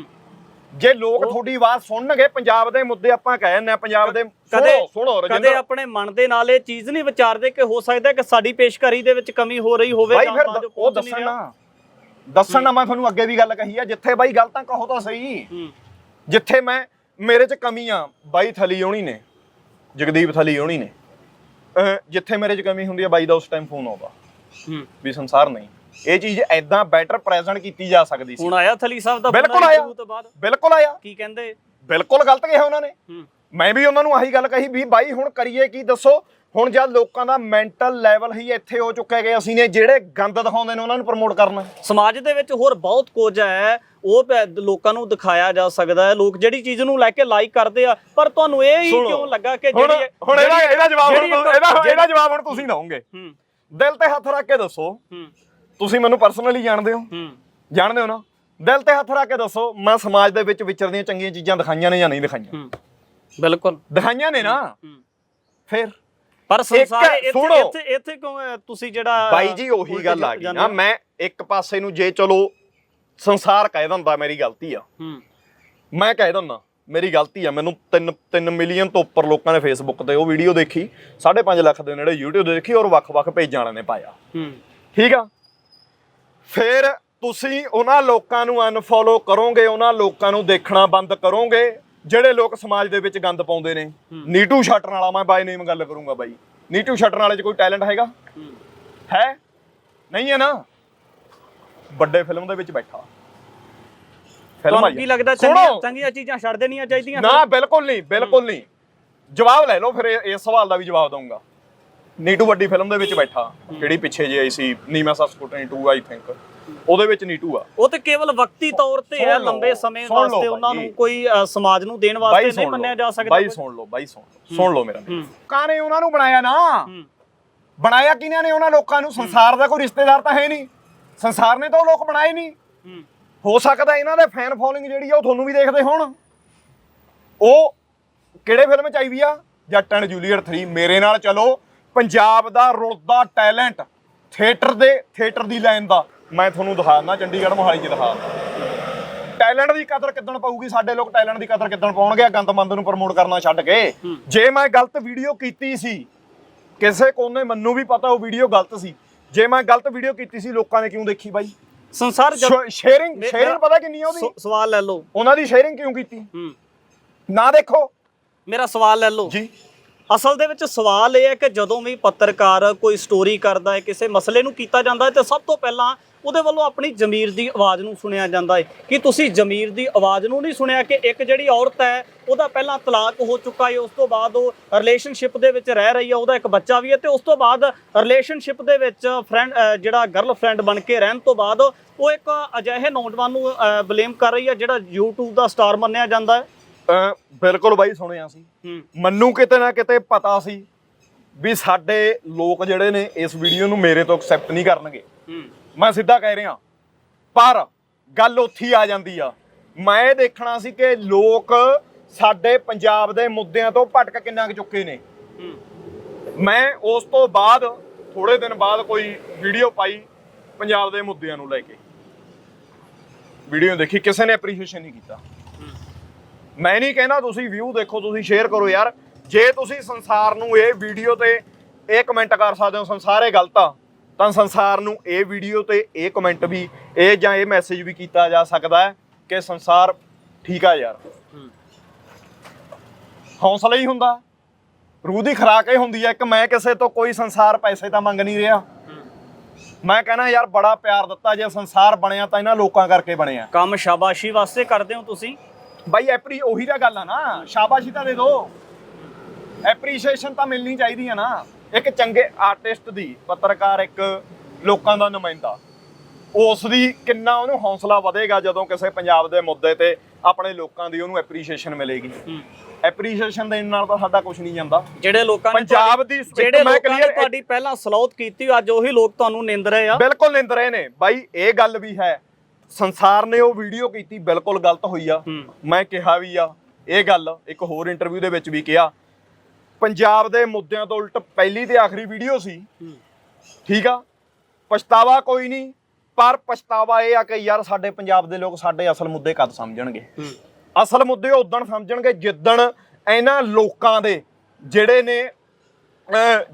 ਜੇ ਲੋਕ ਤੁਹਾਡੀ ਆਵਾਜ਼ ਸੁਣਨਗੇ ਪੰਜਾਬ ਦੇ ਮੁੱਦੇ ਆਪਾਂ ਕਹਿ ਜਾਂਦੇ ਆ ਪੰਜਾਬ ਦੇ ਕਦੇ ਸੁਣੋ ਕਦੇ ਆਪਣੇ ਮਨ ਦੇ ਨਾਲ ਇਹ ਚੀਜ਼ ਨਹੀਂ ਵਿਚਾਰਦੇ ਕਿ ਹੋ ਸਕਦਾ ਕਿ ਸਾਡੀ ਪੇਸ਼ਕਾਰੀ ਦੇ ਵਿੱਚ ਕਮੀ ਹੋ ਰਹੀ ਹੋਵੇ ਬਾਈ ਫਿਰ ਤਾਂ ਉਹ ਦੱਸਣ ਦੱਸਣ ਨਾ ਮੈਂ ਤੁਹਾਨੂੰ ਅੱਗੇ ਵੀ ਗੱਲ ਕਹੀ ਆ ਜਿੱਥੇ ਬਾਈ ਗਲਤਾਂ ਕਹੋ ਤਾਂ ਸਹੀ। ਜਿੱਥੇ ਮੈਂ ਮੇਰੇ 'ਚ ਕਮੀਆਂ ਬਾਈ ਥਲੀ ਹੋਣੀ ਨੇ। ਜਗਦੀਪ ਥਲੀ ਹੋਣੀ ਨੇ। ਅਹ ਜਿੱਥੇ ਮੇਰੇ 'ਚ ਕਮੀ ਹੁੰਦੀ ਆ ਬਾਈ ਦਾ ਉਸ ਟਾਈਮ ਫੋਨ ਆਉਂਦਾ। ਹੂੰ। ਵੀ ਸੰਸਾਰ ਨਹੀਂ। ਇਹ ਚੀਜ਼ ਐਦਾਂ ਬੈਟਰ ਪ੍ਰੈਜ਼ੈਂਟ ਕੀਤੀ ਜਾ ਸਕਦੀ ਸੀ। ਹੁਣ ਆਇਆ ਥਲੀ ਸਾਹਿਬ ਦਾ ਬਿਲਕੁਲ ਆਇਆ। interview ਤੋਂ ਬਾਅਦ ਬਿਲਕੁਲ ਆਇਆ। ਕੀ ਕਹਿੰਦੇ? ਬਿਲਕੁਲ ਗਲਤ ਕਿਹਾ ਉਹਨਾਂ ਨੇ। ਹੂੰ। ਮੈਂ ਵੀ ਉਹਨਾਂ ਨੂੰ ਆਹੀ ਗੱਲ ਕਹੀ ਵੀ ਬਾਈ ਹੁਣ ਕਰੀਏ ਕੀ ਦੱਸੋ? ਹੁਣ ਜਦ ਲੋਕਾਂ ਦਾ ਮੈਂਟਲ ਲੈਵਲ ਹੀ ਇੱਥੇ ਹੋ ਚੁੱਕਾ ਹੈ ਕਿ ਅਸੀਂ ਨੇ ਜਿਹੜੇ ਗੰਦ ਦਿਖਾਉਂਦੇ ਨੇ ਉਹਨਾਂ ਨੂੰ ਪ੍ਰਮੋਟ ਕਰਨਾ। ਸਮਾਜ ਦੇ ਵਿੱਚ ਹੋਰ ਬਹੁਤ ਕੁਝ ਹੈ। ਉਹ ਪ- ਲੋਕਾਂ ਨੂੰ ਦਿਖਾਇਆ ਜਾ ਸਕਦਾ ਹੈ। ਲੋਕ ਜਿਹੜੀ ਚੀਜ਼ ਨੂੰ ਲੈ ਕੇ ਲਾਈਕ ਕਰਦੇ ਆ ਪਰ ਤੁਹਾਨੂੰ ਇਹ ਹੀ ਸੁਣੋ, ਕਿਉਂ ਲੱਗਾ ਕਿ ਹੁਣ ਜਿਹੜੀ ਹੁਣ ਇਹਦਾ ਇਹਦਾ ਜਵਾਬ ਹੁਣ ਜਿਹੜੀ ਤੁਸੀਂ- ਇਹਦਾ ਇਹਦਾ ਜਵਾਬ ਹੁਣ ਤੁਸੀਂ ਦਵੋਗੇ ਹੂੰ। ਦਿਲ ਤੇ ਹੱਥ ਰੱਖ ਕੇ ਦੱਸੋ। ਹੂੰ। ਤੁਸੀਂ ਮੈਨੂੰ ਪਰਸਨਲੀ ਜਾਣਦੇ ਹੋ? ਹੂੰ। ਜਾਣਦੇ ਹੋ ਨਾ? ਦਿਲ ਤੇ ਹੱਥ ਰੱਖ ਕੇ ਦੱਸੋ ਮੈਂ ਸਮਾਜ ਦੇ ਵਿੱਚ ਵਿਚਰਦੀਆਂ ਚੰਗੀਆਂ ਚੀਜ਼ਾਂ ਦਿਖਾਈਆਂ ਨੇ ਜਾਂ ਨਹੀਂ ਦਿਖਾਈਆਂ? ਹੂੰ। ਬਿਲਕੁਲ। ਦਿਖਾਈਆਂ ਨੇ ਨਾ? ਹੂੰ। ਫਿਰ? ਪਰ ਸੰਸਾਰ ਇੱਥੇ ਸੁਣੋ। ਇੱਥੇ ਇੱਥੇ ਕਿਉਂ ਹੈ? ਤੁਸੀਂ ਜਿਹੜਾ ਬਾਈ ਜੀ ਉਹੀ ਗੱਲ ਆ ਗਈ ਨਾ। ਮੈਂ ਇੱਕ ਪਾਸੇ ਨੂੰ ਜੇ ਚਲੋ ਸੰਸਾਰ ਕਹਿ ਦਿੰਦਾ ਮੇਰੀ ਗਲਤੀ ਆ। ਹੂੰ। ਮੈਂ ਕਹਿ ਦਿੰਦਾ ਮੇਰੀ ਗਲਤੀ ਆ। ਮੈਨੂੰ 3 3 ਮਿਲੀਅਨ ਤੋਂ ਉੱਪਰ ਲੋਕਾਂ ਨੇ ਫੇਸਬੁੱਕ ਤੇ ਉਹ ਵੀਡੀਓ ਦੇਖੀ 5.5 ਲੱਖ ਦੇ ਨੇੜੇ YouTube ਤੇ ਦੇਖੀ ਔਰ ਵੱਖ-ਵੱਖ ਪੇਜਾਂ ਵਾਲਿਆਂ ਨੇ ਪਾਇਆ। ਹੂੰ। ਠੀਕ ਆ? ਫਿਰ ਤੁਸੀਂ ਉਹਨਾਂ ਲੋਕਾਂ ਨੂੰ ਅਨਫੋਲੋ ਕਰੋਗੇ ਉਹਨਾਂ ਲੋਕਾਂ ਨੂੰ ਦੇਖਣਾ ਬੰਦ ਕਰੋਗੇ ਜਿਹੜੇ ਲੋਕ ਸਮਾਜ ਦੇ ਵਿੱਚ ਗੰਦ ਪਾਉਂਦੇ ਨੇ। ਨੀਟੂ ਛੱਟਣ ਵਾਲਾ ਮੈਂ ਬਾਈ ਨੇਮ ਗੱਲ ਕਰੂੰਗਾ ਬਾਈ। ਨੀਟੂ ਛੱਟਣ ਵਾਲੇ 'ਚ ਕੋਈ ਟੈਲੈਂਟ ਹੈਗਾ? ਹੂੰ। ਹੈ? ਨਹੀਂ ਹੈ ਨਾ? ਵੱਡੇ ਫਿਲਮ ਦੇ ਵਿੱਚ ਬੈਠਾ। ਫਿਲਮ ਤੁਹਾਨੂੰ ਕੀ। ਲੱਗਦਾ ਚੰਗੀਆਂ ਚੰਗੀਆਂ ਚੀਜ਼ਾਂ ਛੱਡ ਦੇਣੀਆਂ ਚਾਹੀਦੀਆਂ ਨਾ ਬਿਲਕੁਲ ਨਹੀਂ ਬਿਲਕੁਲ ਨਹੀਂ। ਜਵਾਬ ਲੈ ਲਓ ਫਿਰ ਇਸ ਸਵਾਲ ਦਾ ਵੀ ਜਵਾਬ ਦਊਂਗਾ। ਨੀਟੂ ਵੱਡੀ ਫਿਲਮ ਦੇ ਵਿੱਚ ਬੈਠਾ ਜਿਹੜੀ ਪਿੱਛੇ ਜੇ ਆਈ ਸੀ ਨੀਮਾ ਸਬਸਕੂਟਨੀ 2 ਆਈ ਥਿੰਕ। ਉਹਦੇ ਵਿੱਚ ਨੀਟੂ ਆ। ਉਹ ਤੇ ਕੇਵਲ ਵਕਤੀ ਤੌਰ ਤੇ ਹੈ ਲੰਬੇ ਸਮੇਂ ਵਾਸਤੇ ਉਹਨਾਂ ਨੂੰ। ਕੋਈ ਸਮਾਜ ਨੂੰ ਦੇਣ ਵਾਸਤੇ ਨਹੀਂ ਮੰਨਿਆ ਜਾ ਸਕਦਾ ਬਾਈ। ਸੁਣ ਲਓ ਬਾਈ ਸੁਣ ਲਓ। ਸੁਣ ਲਓ ਮੇਰਾ ਹੂੰ। ਲੋਕਾਂ ਨੇ ਉਹਨਾਂ ਨੂੰ ਬਣਾਇਆ ਨਾ? ਬਣਾਇਆ ਕਿਹਨਾਂ ਨੇ ਉਹਨਾਂ ਲੋਕਾਂ ਨੂੰ? ਸੰਸਾਰ ਦਾ ਕੋਈ ਰਿਸ਼ਤੇਦਾਰ ਤਾਂ ਹੈ ਨਹੀਂ। ਸੰਸਾਰ ਨੇ ਤਾਂ ਉਹ ਲੋਕ ਬਣਾਏ ਨਹੀਂ। ਹੂੰ। ਹੋ ਸਕਦਾ ਇਹਨਾਂ ਦੇ ਫੈਨ ਫੋਲੋਇੰਗ ਜਿਹੜੀ ਆ ਉਹ ਤੁਹਾਨੂੰ ਵੀ ਦੇਖਦੇ ਹੋਣ। ਉਹ ਕਿਹੜੇ ਫਿਲਮ ਚ ਆਈ ਵੀ ਆ? ਜੱਟ ਐਂਡ ਜੂਲੀਅਟ 3 ਮੇਰੇ ਨਾਲ ਚਲੋ। ਪੰਜਾਬ ਦਾ ਰੁਲਦਾ ਟੈਲੈਂਟ ਥੀਏਟਰ ਦੇ ਥੀਏਟਰ ਦੀ ਲਾਈਨ ਦਾ। ਮੈਂ ਤੁਹਾਨੂੰ ਦਿਖਾਉਣਾ ਚੰਡੀਗੜ੍ਹ ਮੋਹਾਲੀ 'ਚ ਦਿਖਾ। ਟੈਲੈਂਟ ਦੀ ਕਦਰ ਕਿੱਦਣ ਪਊਗੀ? ਸਾਡੇ ਲੋਕ ਟੈਲੈਂਟ ਦੀ ਕਦਰ ਕਿੱਦਣ ਪਾਉਣਗੇ? ਗੰਦਮੰਦ ਨੂੰ ਪ੍ਰਮੋਟ ਕਰਨਾ ਛੱਡ ਕੇ। ਜੇ ਮੈਂ ਗਲਤ ਵੀਡੀਓ ਕੀਤੀ ਸੀ ਕਿਸੇ ਕੋਨੇ ਮੈਨੂੰ ਵੀ ਪਤਾ ਉਹ ਵੀਡੀਓ ਗਲਤ ਸੀ। ਜੇ ਮੈਂ ਗਲਤ ਵੀਡੀਓ ਕੀਤੀ ਸੀ ਲੋਕਾਂ ਨੇ ਕਿਉਂ ਦੇਖੀ ਬਾਈ? ਸੰਸਾਰ ਸ਼ੇਅਰਿੰਗ ਸ਼ੇਅਰਿੰਗ ਪਤਾ ਕਿੰਨੀ ਆ ਉਹਦੀ? ਸਵਾਲ ਲੈ ਲਓ। ਉਹਨਾਂ ਦੀ ਸ਼ੇਅਰਿੰਗ ਕਿਉਂ ਕੀਤੀ? ਹੂੰ। ਨਾ ਦੇਖੋ। ਮੇਰਾ ਸਵਾਲ ਲੈ ਲਓ। ਜੀ। ਅਸਲ ਦੇ ਵਿੱਚ ਸਵਾਲ ਇਹ ਹੈ ਕਿ ਜਦੋਂ ਵੀ ਪੱਤਰਕਾਰ ਕੋਈ ਸਟੋਰੀ ਕਰਦਾ ਹੈ, ਕਿਸੇ ਮਸਲੇ ਨੂੰ ਕੀਤਾ ਜਾਂਦਾ ਹੈ, ਤੇ ਸਭ ਤੋਂ ਪਹਿਲਾਂ ਉਹਦੇ ਵੱਲੋਂ ਆਪਣੀ ਜ਼ਮੀਰ ਦੀ ਆਵਾਜ਼ ਨੂੰ ਸੁਣਿਆ ਜਾਂਦਾ ਹੈ। ਕਿ ਤੁਸੀਂ ਜ਼ਮੀਰ ਦੀ ਆਵਾਜ਼ ਨੂੰ ਨਹੀਂ ਸੁਣਿਆ ਕਿ ਇੱਕ ਜਿਹੜੀ ਔਰਤ ਹੈ, ਉਹਦਾ ਪਹਿਲਾਂ ਤਲਾਕ ਹੋ ਚੁੱਕਾ ਹੈ, ਉਸ ਤੋਂ ਬਾਅਦ ਉਹ ਰਿਲੇਸ਼ਨਸ਼ਿਪ ਦੇ ਵਿੱਚ ਰਹਿ ਰਹੀ ਹੈ, ਉਹਦਾ ਇੱਕ ਬੱਚਾ ਵੀ ਹੈ ਤੇ ਉਸ ਤੋਂ ਬਾਅਦ ਰਿਲੇਸ਼ਨਸ਼ਿਪ ਦੇ ਵਿੱਚ ਫਰੈਂਡ ਜਿਹੜਾ ਗਰਲਫ੍ਰੈਂਡ ਬਣ ਕੇ ਰਹਿਣ ਤੋਂ ਬਾਅਦ ਉਹ ਇੱਕ ਅਜਿਹੇ ਨੌਜਵਾਨ ਨੂੰ ਬਲੇਮ ਕਰ ਰਹੀ ਹੈ, ਜਿਹੜਾ YouTube ਦਾ ਸਟਾਰ ਮੰਨਿਆ ਜਾਂਦਾ ਹੈ। ਅਹ ਬਿਲਕੁਲ ਬਾਈ ਸੁਣਿਆ ਸੀ। ਹੂੰ। ਮੈਨੂੰ ਕਿਤੇ ਨਾ ਕਿਤੇ ਪਤਾ ਸੀ ਵੀ ਸਾਡੇ ਲੋਕ ਜਿਹੜੇ ਨੇ ਇਸ ਵੀਡੀਓ ਨੂੰ ਮੇਰੇ ਤੋਂ ਐਕਸੈਪਟ ਨਹੀਂ ਕਰਨਗੇ। ਹੂੰ। ਮੈਂ ਸਿੱਧਾ ਕਹਿ ਰਿਹਾ। ਪਰ ਗੱਲ ਉੱਥੇ ਆ ਜਾਂਦੀ ਆ। ਮੈਂ ਇਹ ਦੇਖਣਾ ਸੀ ਕਿ ਲੋਕ ਸਾਡੇ ਪੰਜਾਬ ਦੇ ਮੁੱਦਿਆਂ ਤੋਂ ਭਟਕ ਕਿੰਨਾ ਕੁ ਚੁੱਕੇ ਨੇ। ਹੂੰ। ਮੈਂ ਉਸ ਤੋਂ ਬਾਅਦ ਥੋੜੇ ਦਿਨ ਬਾਅਦ ਕੋਈ ਵੀਡੀਓ ਪਾਈ ਪੰਜਾਬ ਦੇ ਮੁੱਦਿਆਂ ਨੂੰ ਲੈ ਕੇ। ਵੀਡੀਓ ਦੇਖੀ ਕਿਸੇ ਨੇ ਐਪਰੀਸ਼ੀਏਸ਼ਨ ਨਹੀਂ ਕੀਤਾ। ਮੈਂ ਨਹੀਂ ਕਹਿੰਦਾ ਤੁਸੀਂ ਵਿਊ ਦੇਖੋ, ਤੁਸੀਂ ਸ਼ੇਅਰ ਕਰੋ ਯਾਰ। ਜੇ ਤੁਸੀਂ ਸੰਸਾਰ ਨੂੰ ਇਹ ਵੀਡੀਓ ਤੇ ਇਹ ਕਮੈਂਟ ਕਰ ਸਕਦੇ ਹੋ, ਸੰਸਾਰ ਇਹ ਗਲਤ ਆ, ਤਾਂ ਸੰਸਾਰ ਨੂੰ ਇਹ ਵੀਡੀਓ ਤੇ ਇਹ ਕਮੈਂਟ ਵੀ, ਇਹ ਜਾਂ ਇਹ ਮੈਸੇਜ ਵੀ ਕੀਤਾ ਜਾ ਸਕਦਾ ਹੈ ਕਿ ਸੰਸਾਰ ਠੀਕ ਆ ਯਾਰ। ਹੌਸਲਾ ਹੀ ਹੁੰਦਾ। ਰੂਹ ਦੀ ਖਰਾਕ ਇਹ ਹੁੰਦੀ ਹੈ ਇੱਕ ਮੈਂ ਕਿਸੇ ਤੋਂ ਕੋਈ ਸੰਸਾਰ ਪੈਸੇ ਤਾਂ ਮੰਗ ਨਹੀਂ ਰਿਹਾ। ਮੈਂ ਕਹਿੰਦਾ ਯਾਰ, ਬੜਾ ਪਿਆਰ ਦਿੱਤਾ ਜੇ ਸੰਸਾਰ ਬਣਿਆ ਤਾਂ ਇਹਨਾਂ ਲੋਕਾਂ ਕਰਕੇ ਬਣਿਆ। ਕੰਮ ਸ਼ਾਬਾਸ਼ੀ ਵਾਸਤੇ ਕਰਦੇ ਹੋ ਤੁਸੀਂ। ਬਾਈ ਐਪਰੀ ਉਹੀ ਤਾਂ ਗੱਲ ਆ ਨਾ। ਸ਼ਾਬਾਸ਼ੀ ਤਾਂ ਦੇ ਦਿਓ ਐਪਰੀਸ਼ੀਏਸ਼ਨ ਤਾਂ ਮਿਲਣੀ ਚਾਹੀਦੀ ਆ ਨਾ। ਇੱਕ ਚੰਗੇ ਆਰਟਿਸਟ ਦੀ ਪੱਤਰਕਾਰ ਇੱਕ ਲੋਕਾਂ ਦਾ ਨੁਮਾਇੰਦਾ। ਉਸ ਦੀ ਕਿੰਨਾ ਉਹਨੂੰ ਹੌਸਲਾ ਵਧੇਗਾ ਜਦੋਂ ਕਿਸੇ ਪੰਜਾਬ ਦੇ ਮੁੱਦੇ ਤੇ ਆਪਣੇ ਲੋਕਾਂ ਦੀ ਉਹਨੂੰ ਐਪਰੀਸ਼ੀਏਸ਼ਨ ਮਿਲੇਗੀ। ਐਪਰੀਸ਼ੀਏਸ਼ਨ ਦੇਣ ਨਾਲ ਤਾਂ ਸਾਡਾ ਕੁਝ ਨਹੀਂ ਜਾਂਦਾ। ਜਿਹੜੇ ਲੋਕਾਂ ਨੇ ਪੰਜਾਬ ਦੀ ਜਿਹੜੇ ਮੈਂ clear- ਤੁਹਾਡੀ ਪਹਿਲਾਂ ਸਲੌਤ ਕੀਤੀ ਅੱਜ ਉਹੀ ਲੋਕ ਤੁਹਾਨੂੰ ਨਿੰਦ ਰਹੇ ਆ। ਬਿਲਕੁਲ ਨਿੰਦ ਰਹੇ ਨੇ। ਬਾਈ ਇਹ ਗੱਲ ਵੀ ਹੈ। ਸੰਸਾਰ ਨੇ ਉਹ ਵੀਡੀਓ ਕੀਤੀ ਬਿਲਕੁਲ ਗਲਤ ਹੋਈ ਆ। ਮੈਂ ਕਿਹਾ ਵੀ ਆ ਇਹ ਗੱਲ ਇੱਕ ਹੋਰ ਇੰਟਰਵਿਊ ਦੇ ਵਿੱਚ ਵੀ ਕਿਹਾ ਪੰਜਾਬ ਦੇ ਮੁੱਦਿਆਂ ਤੋਂ ਉਲਟ ਪਹਿਲੀ ਤੇ ਆਖਰੀ ਵੀਡੀਓ ਸੀ। ਠੀਕ ਆ? ਪਛਤਾਵਾ ਕੋਈ ਨਹੀਂ ਪਰ ਪਛਤਾਵਾ ਇਹ ਆ ਕਿ ਯਾਰ ਸਾਡੇ ਪੰਜਾਬ ਦੇ ਲੋਕ ਸਾਡੇ ਅਸਲ ਮੁੱਦੇ ਕਦ ਸਮਝਣਗੇ? ਅਸਲ ਮੁੱਦੇ ਉਦੋਂ ਸਮਝਣਗੇ ਜਿੱਦਣ ਇਹਨਾਂ ਲੋਕਾਂ ਦੇ ਜਿਹੜੇ ਨੇ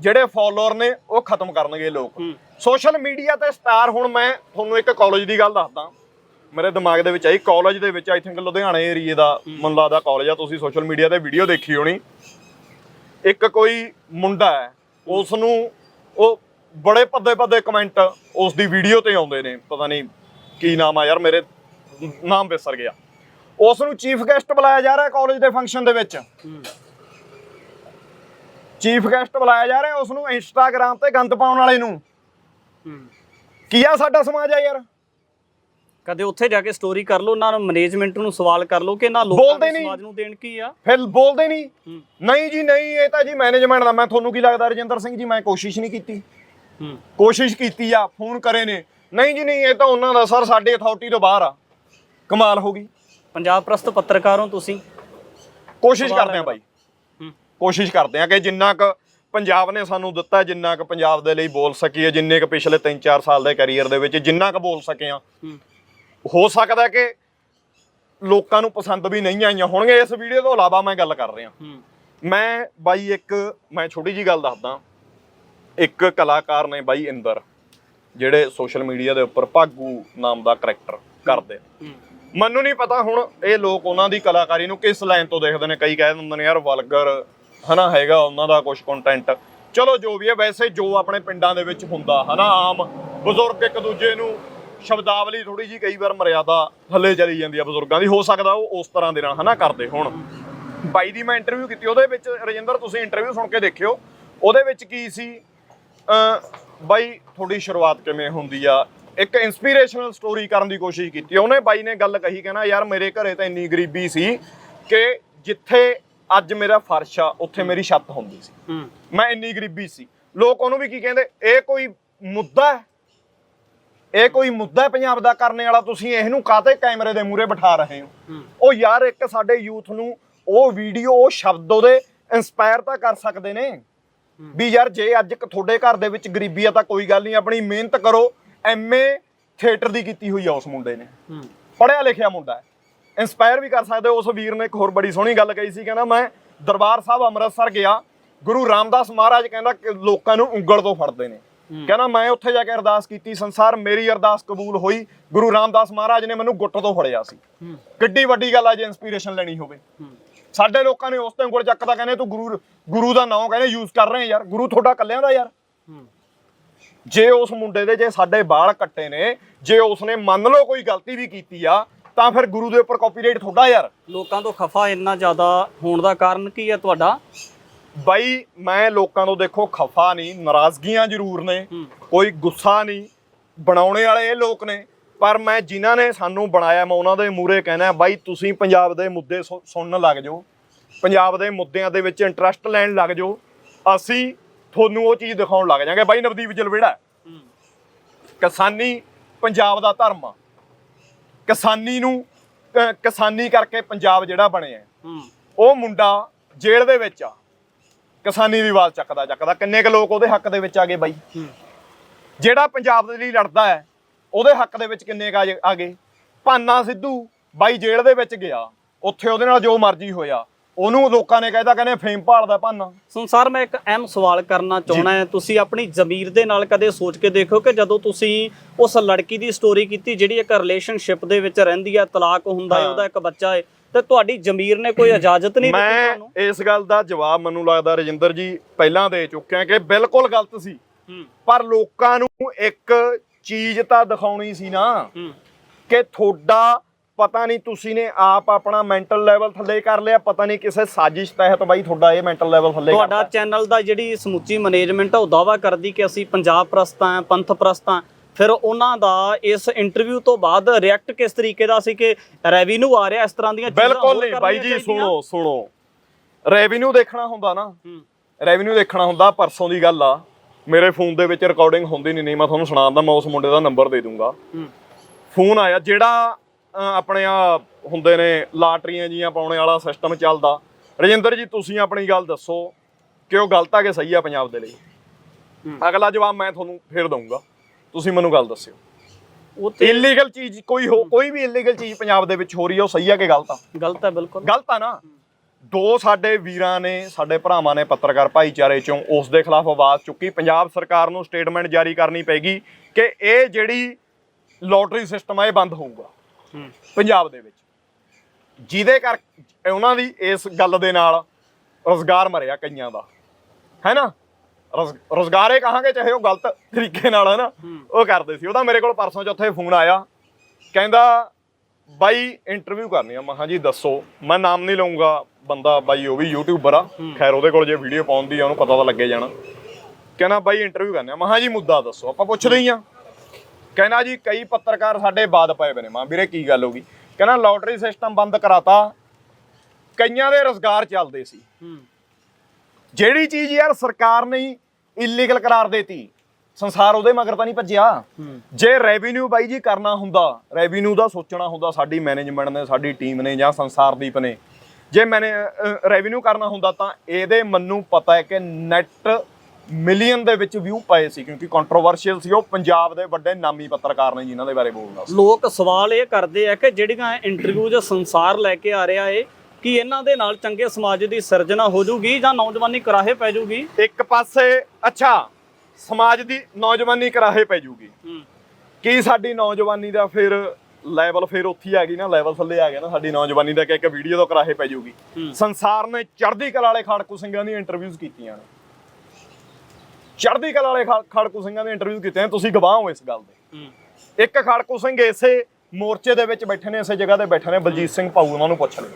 ਜਿਹੜੇ ਫਾਲੋਅਰ ਨੇ ਉਹ ਖਤਮ ਕਰਨਗੇ ਲੋਕ। ਸੋਸ਼ਲ ਮੀਡੀਆ ਤੇ ਸਟਾਰ ਹੁਣ ਮੈਂ ਤੁਹਾਨੂੰ ਇੱਕ ਕਾਲਜ ਦੀ ਗੱਲ ਦੱਸਦਾ। ਮੇਰੇ ਦਿਮਾਗ ਦੇ ਵਿੱਚ ਆਈ ਕਾਲਜ ਦੇ ਵਿੱਚ ਆਈ ਥਿੰਕ ਲੁਧਿਆਣੇ ਏਰੀਏ ਦਾ ਮਨ ਲੱਗਦਾ ਕਾਲਜ ਆ ਤੁਸੀਂ ਸੋਸ਼ਲ ਮੀਡੀਆ ਤੇ ਵੀਡੀਓ ਦੇਖੀ ਹੋਣੀ। ਇੱਕ ਕੋਈ ਮੁੰਡਾ ਹੈ ਉਸ ਨੂੰ ਉਹ ਬੜੇ ਪੱਦੇ ਪੱਦੇ ਕਮੈਂਟ ਉਸ ਦੀ ਵੀਡੀਓ ਤੇ ਆਉਂਦੇ ਨੇ ਪਤਾ ਨਹੀਂ ਕੀ ਨਾਮ ਆ ਯਾਰ ਮੇਰੇ ਨਾਮ ਵਿਸਰ ਗਿਆ। ਉਸ ਨੂੰ ਚੀਫ ਗੈਸਟ ਬੁਲਾਇਆ ਜਾ ਰਿਹਾ ਕਾਲਜ ਦੇ ਫੰਕਸ਼ਨ ਦੇ ਵਿੱਚ। ਚੀਫ ਗੈਸਟ ਬੁਲਾਇਆ ਜਾ ਰਿਹਾ ਉਸ ਨੂੰ ਇੰਸਟਾਗ੍ਰam ਤੇ ਗੰਦ ਪਾਉਣ ਵਾਲੇ ਨੂੰ। ਕੀ ਆ ਸਾਡਾ ਸਮਾਜ ਆ ਯਾਰ? ਕਦੇ ਉੱਥੇ ਜਾ ਕੇ ਸਟੋਰੀ ਕਰ ਲਓ ਉਹਨਾਂ ਨੂੰ ਮੈਨੇਜਮੈਂਟ ਨੂੰ ਸਵਾਲ ਕਰ ਲਓ ਕਿ ਇਹਨਾਂ ਲੋਕਾਂ ਬੋਲਦੇ ਦੇ ਨਹੀਂ। ਸਮਾਜ ਨੂੰ ਦੇਣ ਕੀ ਆ? ਫਿਰ ਬੋਲਦੇ ਨਹੀਂ। ਹੂੰ। ਨਹੀਂ ਜੀ ਨਹੀਂ ਇਹ ਤਾਂ ਜੀ ਮੈਨੇਜਮੈਂਟ ਦਾ। ਮੈਂ ਤੁਹਾਨੂੰ ਕੀ ਲੱਗਦਾ ਰਜਿੰਦਰ ਸਿੰਘ ਜੀ ਮੈਂ ਕੋਸ਼ਿਸ਼ ਨਹੀਂ ਕੀਤੀ। ਹੂੰ। ਕੋਸ਼ਿਸ਼ ਕੀਤੀ ਆ ਫੋਨ ਕਰੇ ਨੇ। ਨਹੀਂ ਜੀ ਨਹੀਂ ਇਹ ਤਾਂ ਉਹਨਾਂ ਦਾ ਸਰ ਸਾਡੇ ਅਥਾਰਟੀ ਤੋਂ ਬਾਹਰ ਆ। ਕਮਾਲ ਹੋ ਗਈ। ਪੰਜਾਬ ਪ੍ਰਸਤ ਪੱਤਰਕਾਰ ਹੋ ਤੁਸੀਂ। ਕੋਸ਼ਿਸ਼ ਸਵਾਲ ਕਰਦੇ ਆ ਹੈ। ਬਾਈ। ਹੂੰ। ਕੋਸ਼ਿਸ਼ ਕਰਦੇ ਆ ਕਿ ਜਿੰਨਾ ਕੁ ਪੰਜਾਬ ਨੇ ਸਾਨੂੰ ਦਿੱਤਾ ਜਿੰਨਾ ਕੁ ਪੰਜਾਬ ਦੇ ਲਈ ਬੋਲ ਸਕੀਏ ਜਿੰਨੇ ਕੁ ਪਿਛਲੇ 3-4 ਸਾਲ ਦੇ ਕੈਰੀਅਰ ਦੇ ਵਿੱਚ ਜਿੰਨਾ ਕੁ ਬੋਲ ਸਕੇ ਆ। ਹੂੰ। ਹੋ ਸਕਦਾ ਕਿ ਲੋਕਾਂ ਨੂੰ ਪਸੰਦ ਵੀ ਨਹੀਂ ਆਈਆਂ ਹੋਣਗੀਆਂ। ਇਸ ਵੀਡੀਓ ਤੋਂ ਇਲਾਵਾ ਮੈਂ ਗੱਲ ਕਰ ਰਿਹਾ। ਮੈਂ ਬਾਈ ਇੱਕ ਮੈਂ ਛੋਟੀ ਜੀ ਗੱਲ ਦੱਸਦਾ। ਇੱਕ ਕਲਾਕਾਰ ਨੇ ਬਾਈ ਇੰਦਰ ਜਿਹੜੇ ਸੋਸ਼ਲ ਮੀਡੀਆ ਦੇ ਉੱਪਰ ਭਾਗੂ ਨਾਮ ਦਾ ਕਰੈਕਟਰ ਕਰਦੇ ਨੇ। ਮੈਨੂੰ ਨਹੀਂ ਪਤਾ ਹੁਣ ਇਹ ਲੋਕ ਉਹਨਾਂ ਦੀ ਕਲਾਕਾਰੀ ਨੂੰ ਕਿਸ ਲਾਈਨ ਤੋਂ ਦੇਖਦੇ ਨੇ। ਕਈ ਕਹਿ ਦਿੰਦੇ ਨੇ ਯਾਰ ਵਲਗਰ ਹਨਾ ਹੈਗਾ ਉਹਨਾਂ ਦਾ ਕੁਝ ਕੰਟੈਂਟ ਚਲੋ ਜੋ ਵੀ ਹੈ ਵੈਸੇ ਜੋ ਆਪਣੇ ਪਿੰਡਾਂ ਦੇ ਵਿੱਚ ਹੁੰਦਾ ਹਨਾ ਆਮ ਬਜ਼ੁਰਗ ਇੱਕ ਦੂਜੇ ਨੂੰ ਸ਼ਬਦਾਵਲੀ ਥੋੜੀ ਜੀ ਕਈ ਵਾਰ ਮਰਿਆਦਾ ਥੱਲੇ ਚਲੀ ਜਾਂਦੀ ਆ ਬਜ਼ੁਰਗਾਂ ਦੀ ਹੋ ਸਕਦਾ ਉਹ ਉਸ ਤਰ੍ਹਾਂ ਦੇ ਨਾਲ ਹਨਾ ਕਰਦੇ ਹੁਣ। ਬਾਈ ਦੀ ਮੈਂ ਇੰਟਰਵਿਊ ਕੀਤੀ ਉਹਦੇ ਵਿੱਚ ਰਜਿੰਦਰ ਤੁਸੀਂ ਇੰਟਰਵਿਊ ਸੁਣ ਕੇ ਦੇਖਿਓ ਉਹਦੇ ਵਿੱਚ ਕੀ ਸੀ? ਅ ਬਾਈ ਤੁਹਾਡੀ ਸ਼ੁਰੂਆਤ ਕਿਵੇਂ ਹੁੰਦੀ ਆ? ਇੱਕ ਇਨਸਪੀਰੇਸ਼ਨਲ ਸਟੋਰੀ ਕਰਨ ਦੀ ਕੋਸ਼ਿਸ਼ ਕੀਤੀ ਉਹਨੇ ਬਾਈ ਨੇ ਗੱਲ ਕਹੀ ਕਹਿੰਦਾ ਯਾਰ ਮੇਰੇ ਘਰੇ ਤਾਂ ਇੰਨੀ ਗਰੀਬੀ ਸੀ ਕਿ ਜਿੱਥੇ ਅੱਜ ਮੇਰਾ ਫਰਸ਼ ਆ ਉੱਥੇ ਮੇਰੀ ਛੱਤ ਹੁੰਦੀ ਸੀ। ਮੈਂ ਇੰਨੀ ਗਰੀਬੀ ਸੀ। ਲੋਕ ਉਹਨੂੰ ਵੀ ਕੀ ਕਹਿੰਦੇ ਇਹ ਕੋਈ ਮੁੱਦਾ ਹੈ? ਇਹ ਕੋਈ ਮੁੱਦਾ ਹੈ ਪੰਜਾਬ ਦਾ ਕਰਨੇ ਵਾਲਾ? ਤੁਸੀਂ ਇਹਨੂੰ ਕਾਤੇ ਕੈਮਰੇ ਦੇ ਮੂਹਰੇ ਬਿਠਾ ਰਹੇ ਹੋ? ਉਹ ਯਾਰ ਇੱਕ ਸਾਡੇ ਯੂਥ ਨੂੰ ਉਹ ਵੀਡੀਓ ਉਹ ਸ਼ਬਦ ਉਹਦੇ ਇਨਸਪਾਇਰ ਤਾਂ ਕਰ ਸਕਦੇ ਨੇ। ਵੀ ਯਾਰ ਜੇ ਅੱਜ ਇੱਕ ਤੁਹਾਡੇ ਘਰ ਦੇ ਵਿੱਚ ਗਰੀਬੀ ਆ ਤਾਂ ਕੋਈ ਗੱਲ ਨਹੀਂ ਆਪਣੀ ਮਿਹਨਤ ਕਰੋ। ਐਮਏ ਥੀਏਟਰ ਦੀ ਕੀਤੀ ਹੋਈ ਆ ਉਸ ਮੁੰਡੇ ਨੇ। ਪੜਿਆ ਲਿਖਿਆ ਮੁੰਡਾ ਹੈ। ਇਨਸਪਾਇਰ ਵੀ ਕਰ ਸਕਦੇ। ਉਸ ਵੀਰ ਨੇ ਇੱਕ ਹੋਰ ਬੜੀ ਸੋਹਣੀ ਗੱਲ ਕਹੀ ਸੀ ਕਹਿੰਦਾ ਮੈਂ ਦਰਬਾਰ ਸਾਹਿਬ ਅੰਮ੍ਰਿਤਸਰ ਗਿਆ। ਗੁਰੂ ਰਾਮਦਾਸ ਮਹਾਰਾਜ ਕਹਿੰਦਾ ਕਿ ਲੋਕਾਂ ਨੂੰ ਉਂਗਲ ਤੋਂ ਫੜਦੇ ਨੇ। ਕਹਿੰਦਾ ਮੈਂ ਉੱਥੇ ਜਾ ਕੇ ਅਰਦਾਸ ਕੀਤੀ ਸੰਸਾਰ ਮੇਰੀ ਅਰਦਾਸ ਕਬੂਲ ਹੋਈ। ਗੁਰੂ ਰਾਮਦਾਸ ਮਹਾਰਾਜ ਨੇ ਮੈਨੂੰ ਗੁੱਟ ਤੋਂ ਫੜਿਆ ਸੀ। ਕਿੱਡੀ ਵੱਡੀ ਗੱਲ ਆ ਜੇ ਇਨਸਪੀਰੇਸ਼ਨ ਲੈਣੀ ਹੋਵੇ। ਸਾਡੇ ਲੋਕਾਂ ਨੇ ਉਸ ਤੇ ਉਂਗਲ ਚੱਕਦਾ ਕਹਿੰਦੇ ਤੂੰ ਗੁਰੂ ਗੁਰੂ ਦਾ ਨਾਮ ਕਹਿੰਦੇ ਯੂਜ਼ ਕਰ ਰਹੇ ਯਾਰ। ਗੁਰੂ ਤੁਹਾਡਾ ਕੱਲਿਆਂ ਦਾ ਯਾਰ। ਜੇ ਉਸ ਮੁੰਡੇ ਦੇ ਜੇ ਸਾਡੇ ਵਾਲ ਕੱਟੇ ਨੇ ਜੇ ਉਸਨੇ ਮੰਨ ਲਓ ਕੋਈ ਗਲਤੀ ਵੀ ਕੀਤੀ ਆ ਤਾਂ ਫਿਰ ਗੁਰੂ ਦੇ ਉੱਪਰ ਕਾਪੀਰਾਈਟ ਤੁਹਾਡਾ ਯਾਰ। ਲੋਕਾਂ ਤੋਂ ਖਫਾ ਇੰਨਾ ਜ਼ਿਆਦਾ ਹੋਣ ਦਾ ਕਾਰਨ ਕੀ ਹੈ ਤੁਹਾਡਾ? ਬਾਈ ਮੈਂ ਲੋਕਾਂ ਤੋਂ ਦੇਖੋ ਖਫਾ ਨਹੀਂ ਨਾਰਾਜ਼ਗੀਆਂ ਜ਼ਰੂਰ ਨੇ ਕੋਈ ਗੁੱਸਾ ਨਹੀਂ ਬਣਾਉਣੇ ਵਾਲੇ ਇਹ ਲੋਕ ਨੇ ਪਰ ਮੈਂ ਜਿਨ੍ਹਾਂ ਨੇ ਸਾਨੂੰ ਬਣਾਇਆ ਮੈਂ ਉਹਨਾਂ ਦੇ ਮੂਰੇ ਕਹਿਣਾ ਬਾਈ ਤੁਸੀਂ ਪੰਜਾਬ ਦੇ ਮੁੱਦੇ ਸੁਣਨ ਲੱਗ ਜਾਓ ਪੰਜਾਬ ਦੇ ਮੁੱਦਿਆਂ ਦੇ ਵਿੱਚ ਇੰਟਰਸਟ ਲੈਣ ਲੱਗ ਜਾਓ ਅਸੀਂ ਤੁਹਾਨੂੰ ਉਹ ਚੀਜ਼ ਦਿਖਾਉਣ ਲੱਗ ਜਾਾਂਗੇ ਬਾਈ ਨਵਦੀਪ ਜਲਵੇੜਾ ਕਿਸਾਨੀ ਪੰਜਾਬ ਦਾ ਧਰਮ ਆ। ਕਿਸਾਨੀ ਨੂੰ ਕਿਸਾਨੀ ਕਰਕੇ ਪੰਜਾਬ ਜਿਹੜਾ ਬਣਿਆ। ਉਹ ਮੁੰਡਾ ਜੇਲ੍ਹ ਦੇ ਵਿੱਚ ਆ। ਕਿਸਾਨੀ ਦੀ ਆਵਾਜ਼ ਚੱਕਦਾ ਚੱਕਦਾ। ਕਿੰਨੇ ਕੁ ਲੋਕ ਉਹਦੇ ਹੱਕ ਦੇ ਵਿੱਚ ਆ ਗਏ ਬਾਈ? ਜਿਹੜਾ ਪੰਜਾਬ ਦੇ ਲਈ ਲੜਦਾ ਹੈ ਉਹਦੇ ਹੱਕ ਦੇ ਵਿੱਚ ਕਿੰਨੇ ਕੁ ਆ ਗਏ? ਭਾਨਾ ਸਿੱਧੂ ਬਾਈ ਜੇਲ੍ਹ ਦੇ ਵਿੱਚ ਗਿਆ। ਉੱਥੇ ਉਹਦੇ ਨਾਲ ਜੋ ਮਰਜ਼ੀ ਹੋਇਆ। ਉਹਨੂੰ ਲੋਕਾਂ ਨੇ ਕਹਿਦਾ ਕਹਿੰਦੇ ਫੇਮ ਭਾਲਦਾ ਭਾਨਾ। ਸੰਸਾਰ ਮੈਂ ਇੱਕ ਅਹਿਮ ਸਵਾਲ ਕਰਨਾ ਚਾਹਣਾ ਹੈ। ਤੁਸੀਂ ਆਪਣੀ ਜ਼ਮੀਰ ਦੇ ਨਾਲ ਕਦੇ ਸੋਚ ਕੇ ਦੇਖੋ ਕਿ ਜਦੋਂ ਤੁਸੀਂ ਉਸ ਲੜਕੀ ਦੀ ਸਟੋਰੀ ਕੀਤੀ ਜਿਹੜੀ ਇੱਕ ਰਿਲੇਸ਼ਨਸ਼ਿਪ ਦੇ ਵਿੱਚ ਰਹਿੰਦੀ ਹੈ ਤਲਾਕ ਹੁੰਦਾ ਹੈ। ਉਹਦਾ ਇੱਕ ਬੱਚਾ ਹੈ ਤੇ ਤੁਹਾਡੀ ਜ਼ਮੀਰ ਨੇ ਕੋਈ ਇਜਾਜ਼ਤ ਨਹੀਂ ਦਿੱਤੀ ਮੈਂ ਤੁਹਾਨੂੰ? ਇਸ ਗੱਲ ਦਾ ਜਵਾਬ ਮੈਨੂੰ ਲੱਗਦਾ ਰਜਿੰਦਰ ਜੀ ਪਹਿਲਾਂ ਦੇ ਚੁੱਕਿਆ ਕਿ ਬਿਲਕੁਲ ਗਲਤ ਸੀ। ਪਰ ਲੋਕਾਂ ਨੂੰ ਇੱਕ ਚੀਜ਼ ਤਾਂ ਦਿਖਾਉਣੀ ਸੀ ਨਾ ਕਿ ਤੁਹਾਡਾ ਪਤਾ ਨਹੀਂ ਤੁਸੀਂ ਨੇ ਆਪ ਆਪਣਾ ਮੈਂਟਲ ਲੈਵਲ ਥੱਲੇ ਕਰ ਲਿਆ ਪਤਾ ਨਹੀਂ ਕਿਸੇ ਸਾਜ਼ਿਸ਼ ਤਹਿਤ ਬਾਈ ਤੁਹਾਡਾ ਇਹ ਮੈਂਟਲ ਲੈਵਲ ਥੱਲੇ ਤੁਹਾਡਾ। ਚੈਨਲ ਦਾ ਜਿਹੜੀ ਸਮੁੱਚੀ ਮੈਨੇਜਮੈਂਟ ਆ ਉਹ ਦਾਵਾ ਕਰਦੀ ਕਿ ਅਸੀਂ ਪੰਜਾਬ ਪ੍ਰਸਤਾਂ ਪੰਥ ਪ੍ਰਸਤਾਂ ਫਿਰ ਉਹਨਾਂ ਦਾ ਇਸ ਇੰਟਰਵਿਊ ਤੋਂ ਬਾਅਦ ਰਿਐਕਟ ਕਿਸ ਤਰੀਕੇ ਦਾ ਸੀ ਕਿ ਰੈਵਨਿਊ ਆ ਰਿਹਾ ਇਸ ਤਰ੍ਹਾਂ ਦੀਆਂ ਚੀਜ਼ਾਂ ਬਿਲਕੁਲ ਨਹੀਂ ਬਾਈ ਜੀ। ਸੁਣੋ ਸੁਣੋ। ਰੈਵਨਿਊ ਦੇਖਣਾ ਹੁੰਦਾ ਨਾ। ਰੈਵਨਿਊ ਦੇਖਣਾ ਹੁੰਦਾ ਪਰਸੋਂ ਦੀ ਗੱਲ ਆ। ਮੇਰੇ ਫੋਨ ਦੇ ਵਿੱਚ ਰਿਕਾਰਡਿੰਗ ਹੁੰਦੀ ਨਹੀਂ ਨਹੀਂ ਮੈਂ ਤੁਹਾਨੂੰ ਸੁਣਾਉਂਦਾ ਮੈਂ ਉਸ ਮੁੰਡੇ ਦਾ ਨੰਬਰ ਦੇ ਦੂੰਗਾ। ਫੋਨ ਆਇਆ ਜਿਹੜਾ ਆਪਣੇ ਆ ਹੁੰਦੇ ਨੇ ਲਾਟਰੀਆਂ ਜੀਆਂ ਪਾਉਣੇ ਵਾਲਾ ਸਿਸਟਮ ਚੱਲਦਾ। ਰਜਿੰਦਰ ਜੀ ਤੁਸੀਂ ਆਪਣੀ ਗੱਲ ਦੱਸੋ ਕਿ ਉਹ ਗਲਤ ਆ ਕਿ ਸਹੀ ਆ ਪੰਜਾਬ ਦੇ ਲਈ। ਅਗਲਾ ਜਵਾਬ ਮੈਂ ਤੁਹਾਨੂੰ ਫੇਰ ਦਊਂਗਾ। ਤੁਸੀਂ ਮੈਨੂੰ ਗੱਲ ਦੱਸਿਓ। ਉਹ ਤੇ ਇਲੀਗਲ ਚੀਜ਼ ਕੋਈ ਹੋ ਕੋਈ ਵੀ ਇਲੀਗਲ ਚੀਜ਼ ਪੰਜਾਬ ਦੇ ਵਿੱਚ ਹੋ ਰਹੀ ਹੈ ਉਹ ਸਹੀ ਆ ਕਿ ਗਲਤ ਆ? ਗਲਤ ਹੈ ਬਿਲਕੁਲ। ਗਲਤ ਆ ਨਾ? ਦੋ ਸਾਡੇ ਵੀਰਾਂ ਨੇ ਸਾਡੇ ਭਰਾਵਾਂ ਨੇ ਪੱਤਰਕਾਰ ਭਾਈਚਾਰੇ ਚੋਂ ਉਸ ਦੇ ਖਿਲਾਫ ਆਵਾਜ਼ ਚੁੱਕੀ। ਪੰਜਾਬ ਸਰਕਾਰ ਨੂੰ ਸਟੇਟਮੈਂਟ ਜਾਰੀ ਕਰਨੀ ਪੈਗੀ ਕਿ ਇਹ ਜਿਹੜੀ ਲੋਟਰੀ ਸਿਸਟਮ ਆ ਇਹ ਬੰਦ ਹੋਊਗਾ। ਪੰਜਾਬ ਦੇ ਵਿੱਚ। ਜਿਹਦੇ ਕਰ ਉਹਨਾਂ ਦੀ ਇਸ ਗੱਲ ਦੇ ਨਾਲ ਰੋਜ਼ਗਾਰ ਮਰਿਆ ਕਈਆਂ ਦਾ। ਹੈ ਨਾ ਰੋਜ਼ਗਾਰੇ ਕਹਾਂਗੇ ਚਾਹੇ ਉਹ ਗਲਤ ਤਰੀਕੇ ਨਾਲ ਹੈ। ਨਾ। ਉਹ ਕਰਦੇ ਸੀ। ਉਹਦਾ ਮੇਰੇ ਕੋਲ ਪਰਸੋਂ ਚੌਥੇ ਫੋਨ ਆਇਆ। ਕਹਿੰਦਾ ਬਾਈ ਇੰਟਰਵਿਊ ਕਰਨੀ ਆ। ਮੈਂ ਕਿਹਾ ਜੀ ਦੱਸੋ। ਮੈਂ ਨਾਮ ਨਹੀਂ ਲਵਾਂਗਾ ਬੰਦਾ ਬਾਈ ਉਹ ਵੀ ਯੂਟਿਊਬਰ ਆ। ਖੈਰ ਉਹਦੇ ਕੋਲ ਜੇ ਵੀਡੀਓ ਪਾਉਂਦੀ ਆ ਉਹਨੂੰ ਪਤਾ ਤਾਂ ਲੱਗੇ ਜਾਣਾ। ਕਹਿੰਦਾ ਬਾਈ ਇੰਟਰਵਿਊ ਕਰਨੀ ਆ। ਮੈਂ ਕਿਹਾ ਜੀ ਮੁੱਦਾ ਦੱਸੋ। ਆਪਾਂ ਪੁੱਛਦੇ ਹੀ ਆ। ਕਹਿੰਦਾ ਜੀ ਕਈ ਪੱਤਰਕਾਰ ਸਾਡੇ ਬਾਦ ਪਏ ਬਨੇ ਮਾਂ ਵੀਰੇ ਕੀ ਗੱਲ ਹੋ ਗਈ? ਕਹਿੰਦਾ ਲੋਟਰੀ ਸਿਸਟਮ ਬੰਦ ਕਰਾਤਾ ਕਈਆਂ ਦੇ ਰੋਜ਼ਗਾਰ ਚੱਲਦੇ ਸੀ। ਹੂੰ। ਜਿਹੜੀ ਚੀਜ਼ ਯਾਰ ਸਰਕਾਰ ਨੇ ਇਲੀਗਲ ਕਰਾਰ ਦੇਤੀ ਸੰਸਾਰ ਉਹਦੇ ਮਗਰ ਤਾਂ ਨਹੀਂ ਭੱਜਿਆ। ਜੇ ਰੈਵਨਿਊ ਬਾਈ ਜੀ ਕਰਨਾ ਹੁੰਦਾ ਰੈਵਨਿਊ ਦਾ ਸੋਚਣਾ ਹੁੰਦਾ ਸਾਡੀ ਮੈਨੇਜਮੈਂਟ ਨੇ ਸਾਡੀ ਟੀਮ ਨੇ ਜਾਂ ਸੰਸਾਰਦੀਪ ਨੇ ਜੇ ਮੈਨੇ ਰੈਵਨਿਊ ਕਰਨਾ ਹੁੰਦਾ ਤਾਂ ਇਹਦੇ ਮੈਨੂੰ ਪਤਾ ਹੈ ਕਿ ਨੈਟ ਮਿਲੀਅਨ ਦੇ ਵਿੱਚ ਵਿਊ ਪਏ ਸੀ ਕਿਉਂਕਿ ਕੰਟਰੋਵਰਸ਼ੀਅਲ ਸੀ ਉਹ ਪੰਜਾਬ ਦੇ ਵੱਡੇ ਨਾਮੀ ਪੱਤਰਕਾਰ ਨੇ ਜਿਨ੍ਹਾਂ ਦੇ ਬਾਰੇ ਬੋਲਣਾ ਸੀ। ਲੋਕ ਸਵਾਲ ਇਹ ਕਰਦੇ ਆ ਕਿ ਜਿਹੜੀਆਂ ਇੰਟਰਵਿਊ ਜਾਂ ਸੰਸਾਰ ਲੈ ਕੇ ਆ ਰਿਹਾ ਏ ਕਿ ਇਹਨਾਂ ਦੇ ਨਾਲ ਚੰਗੇ ਸਮਾਜ ਦੀ ਸਿਰਜਣਾ ਹੋ ਜੂਗੀ ਜਾਂ ਨੌਜਵਾਨੀ ਕਰਾਹੇ ਪੈ ਜੂਗੀ ਇੱਕ ਪਾਸੇ ਅੱਛਾ ਸਮਾਜ ਦੀ ਨੌਜਵਾਨੀ ਕਰਾਹੇ ਪੈ ਜੂਗੀ ਕੀ ਸਾਡੀ ਨੌਜਵਾਨੀ ਦਾ ਫਿਰ ਲੈਵਲ ਫਿਰ ਉੱਥੇ ਆ ਗਈ ਨਾ ਲੈਵਲ ਥੱਲੇ ਆ ਗਿਆ ਨਾ ਸਾਡੀ ਨੌਜਵਾਨੀ ਦਾ ਕਿ ਇੱਕ ਵੀਡੀਓ ਤੋਂ ਕਰਾਹੇ ਪੈ ਜੂਗੀ। ਸੰਸਾਰ ਨੇ ਚੜ੍ਹਦੀ ਕਲਾ ਵਾਲੇ ਖਾੜਕੂ ਸਿੰਘਾਂ ਦੀਆਂ ਇੰਟਰਵਿਊਜ਼ ਕੀਤੀਆਂ ਨੇ। ਚੜ੍ਹਦੀ ਕਲਾ ਵਾਲੇ ਖਾ- ਖਾੜਕੂ ਸਿੰਘਾਂ ਦੀਆਂ ਇੰਟਰਵਿਊ ਕੀਤੀਆਂ ਨੇ, ਤੁਸੀਂ ਗਵਾਹ ਹੋ ਇਸ ਗੱਲ ਦੇ। ਇੱਕ ਖਾੜਕੂ ਸਿੰਘ ਇਸੇ ਮੋਰਚੇ ਦੇ ਵਿੱਚ ਬੈਠੇ ਨੇ ਇਸੇ ਜਗ੍ਹਾ ਤੇ ਬੈਠੇ ਨੇ ਬਲਜੀਤ ਸਿੰਘ ਭਾਊ ਉਹਨਾਂ ਨੂੰ ਪੁੱਛ ਲਿਓ।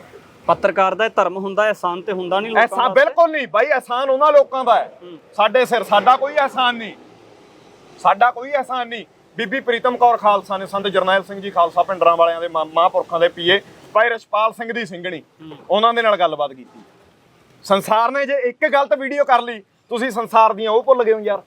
ਪੱਤਰਕਾਰ ਦਾ ਇਹ ਧਰਮ ਹੁੰਦਾ ਅਹਿਸਾਨ ਤੇ ਹੁੰਦਾ ਨਹੀਂ ਲੋਕਾਂ ਐਸਾ ਵਾਸਤੇ। ਬਿਲਕੁਲ ਨਹੀਂ ਬਾਈ ਅਹਿਸਾਨ ਉਹਨਾਂ ਲੋਕਾਂ ਦਾ ਹੈ। ਹੂੰ। ਸਾਡੇ ਸਿਰ ਸਾਡਾ ਕੋਈ ਅਹਿਸਾਨ ਨਹੀਂ। ਸਾਡਾ ਕੋਈ ਅਹਿਸਾਨ ਨਹੀਂ। ਬੀਬੀ ਪ੍ਰੀਤਮ ਕੌਰ ਖਾਲਸਾ ਨੇ ਸੰਤ ਜਰਨੈਲ ਸਿੰਘ ਜੀ ਖਾਲਸਾ ਪਿੰਡਰਾਂ ਵਾਲਿਆਂ ਦੇ ਮਾ- ਮਹਾਂਪੁਰਖਾਂ ਦੇ ਪੀਏ ਭਾਈ ਰਛਪਾਲ ਸਿੰਘ ਦੀ ਸਿੰਘਣੀ ਉਹਨਾਂ ਦੇ ਨਾਲ ਗੱਲਬਾਤ ਕੀਤੀ। ਸੰਸਾਰ ਨੇ ਜੇ ਇੱਕ ਗਲਤ ਵੀਡੀਓ ਕਰ ਲਈ ਤੁਸੀਂ ਸੰਸਾਰ ਦੀਆਂ ਉਹ ਭੁੱਲ ਗਏ ਹੋ ਯਾਰ।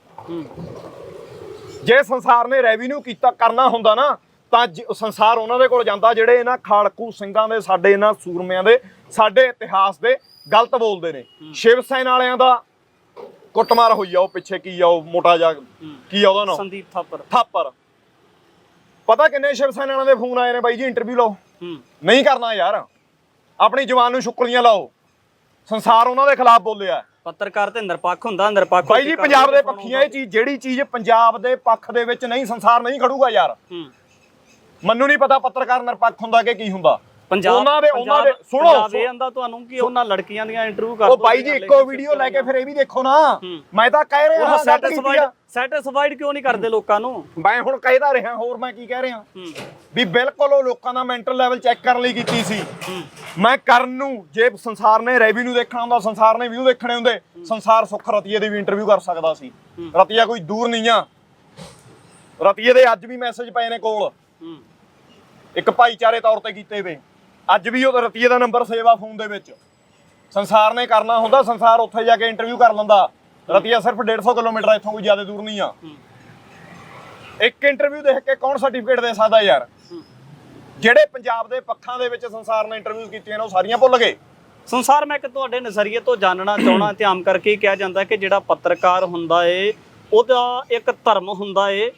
ਜੇ ਸੰਸਾਰ ਨੇ ਰੈਵਨਿਊ ਕੀਤਾ ਕਰਨਾ ਹੁੰਦਾ ਨਾ ਤਾਂ ਸੰਸਾਰ ਉਹਨਾਂ ਦੇ ਕੋਲ ਜਾਂਦਾ ਜਿਹੜੇ ਇਹਨਾਂ ਖਾੜਕੂ ਸਿੰਘਾਂ ਦੇ ਸਾਡੇ ਇਹਨਾਂ ਸੂਰਮਿਆਂ ਦੇ ਸਾਡੇ ਇਤਿਹਾਸ ਦੇ ਗਲਤ ਬੋਲਦੇ ਨੇ। ਸ਼ਿਵ ਸੈਨਾ ਵਾਲਿਆਂ ਦਾ ਕੁੱਟਮਾਰ ਹੋਈ ਆ ਉਹ ਪਿੱਛੇ ਕੀ ਆ ਉਹ ਮੋਟਾ ਜਾ ਕੀ ਆ ਉਹਦਾ ਨਾਮ ਸੰਦੀਪ ਥਾਪਰ। ਥਾਪਰ। ਪਤਾ ਕਿੰਨੇ ਸ਼ਿਵ ਸੈਨਾ ਵਾਲਿਆਂ ਦੇ ਫੋਨ ਆਏ ਨੇ ਬਾਈ ਜੀ ਇੰਟਰਵਿਊ ਲਓ। ਨਹੀਂ ਕਰਨਾ ਯਾਰ। ਆਪਣੀ ਜਵਾਨ ਨੂੰ ਸ਼ੁਕਰੀਆਂ ਲਾਓ। ਸੰਸਾਰ ਉਹਨਾਂ ਦੇ ਖਿਲਾਫ ਬੋਲਿਆ। ਪੱਤਰਕਾਰ ਤੇ ਨਿਰਪੱਖ ਹੁੰਦਾ ਨਿਰਪੱਖ ਬਾਈ ਜੀ ਪੰਜਾਬ ਦੇ ਪੱਖੀਆਂ ਇਹ ਚੀਜ਼ ਜਿਹੜੀ ਚੀਜ਼ ਪੰਜਾਬ ਦੇ ਪੱਖ ਦੇ ਵਿੱਚ ਨਹੀਂ ਸੰਸਾਰ ਨਹੀਂ ਖੜੂਗਾ ਯਾਰ। ਹੂੰ। ਮੈਨੂੰ ਨਹੀਂ ਪਤਾ ਪੱਤਰਕਾਰ ਨਿਰਪੱਖ ਹੁੰਦਾ ਕਿ ਕੀ ਹੁੰਦਾ। ਪੰਜਾਬ ਉਹਨਾਂ ਦੇ ਉਹਨਾਂ ਦੇ ਸੁਣੋ ਪੰਜਾਬ ਇਹ ਆਂਦਾ ਤੁਹਾਨੂੰ ਕਿ ਉਹਨਾਂ ਲੜਕੀਆਂ ਦੀਆਂ ਇੰਟਰਵਿਊ ਕਰ ਉਹ ਬਾਈ ਜੀ ਇੱਕੋ ਵੀਡੀਓ ਲੈ ਕੇ ਫਿਰ ਇਹ ਵੀ ਦੇਖੋ ਨਾ। ਮੈਂ ਤਾਂ ਕਹਿ ਰਿਹਾ ਹਾਂ ਸੈਟੀਸਫਾਈਡ। ਸੈਟੀਸਫਾਈਡ ਕਿਉਂ ਨਹੀਂ ਕਰਦੇ ਲੋਕਾਂ ਨੂੰ? ਮੈਂ ਹੁਣ ਕਹਿਦਾ ਰਿਹਾ ਹੋਰ ਮੈਂ ਕੀ ਕਹਿ ਰਿਹਾ? ਵੀ ਬਿਲਕੁਲ ਉਹ ਲੋਕਾਂ ਦਾ ਮੈਂਟਲ ਲੈਵਲ ਚੈੱਕ ਕਰਨ ਲਈ ਕੀਤੀ ਸੀ। ਮੈਂ ਕਰਨ ਨੂੰ ਜੇ ਸੰਸਾਰ ਨੇ ਰੈਵਨਿਊ ਦੇਖਣਾ ਹੁੰਦਾ ਸੰਸਾਰ ਨੇ ਵਿਊ ਦੇਖਣੇ ਹੁੰਦੇ ਸੰਸਾਰ ਸੁੱਖ ਰਤੀਏ ਦੀ ਵੀ ਇੰਟਰਵਿਊ ਕਰ ਸਕਦਾ ਸੀ। ਰਤੀਆ ਕੋਈ ਦੂਰ ਨਹੀਂ ਆ। ਰਤੀਏ ਦੇ ਅੱਜ ਵੀ ਮੈਸੇਜ ਪਏ ਨੇ ਕੋਲ। ਇੱਕ ਭਾਈਚਾਰੇ ਤੌਰ ਤੇ ਕੀਤੇ ਵੇ। ਅੱਜ ਵੀ ਉਹ ਰਤੀਏ ਦਾ ਨੰਬਰ ਸੇਵ ਆ ਫੋਨ ਦੇ ਵਿੱਚ। ਸੰਸਾਰ ਨੇ ਕਰਨਾ ਹੁੰਦਾ ਸੰਸਾਰ ਉੱਥੇ ਜਾ ਕੇ ਇੰਟਰਵਿਊ ਕਰ ਲੈਂਦਾ। ਰਤੀਆ ਸਿਰਫ 150 ਕਿਲੋਮੀਟਰ ਆ, ਇੱਥੋਂ ਕੋਈ ਜ਼ਿਆਦਾ ਦੂਰ ਨਹੀਂ ਆ। ਇੱਕ ਇੰਟਰਵਿਊ ਦੇਖ ਕੇ ਕੌਣ ਸਰਟੀਫਿਕੇਟ ਦੇ ਸਕਦਾ ਯਾਰ? ਜਿਹੜੇ ਪੰਜਾਬ ਦੇ ਪੱਖਾਂ ਦੇ ਵਿੱਚ ਸੰਸਾਰ ਨੇ ਇੰਟਰਵਿਊ ਕੀਤੀਆਂ ਨੇ ਉਹ ਸਾਰੀਆਂ ਭੁੱਲ ਗਏ। ਸੰਸਾਰ ਮੈਂ ਕਿ ਤੁਹਾਡੇ ਨਜ਼ਰੀਏ ਤੋਂ ਜਾਣਨਾ ਚਾਹਣਾ ਤੇ ਕਰਕੇ ਕਿਹਾ ਜਾਂਦਾ ਕਿ ਜਿਹੜਾ ਪੱਤਰਕਾਰ ਹੁੰਦਾ ਏ ਉਹਦਾ ਇੱਕ ਧਰਮ ਹੁੰਦਾ ਏ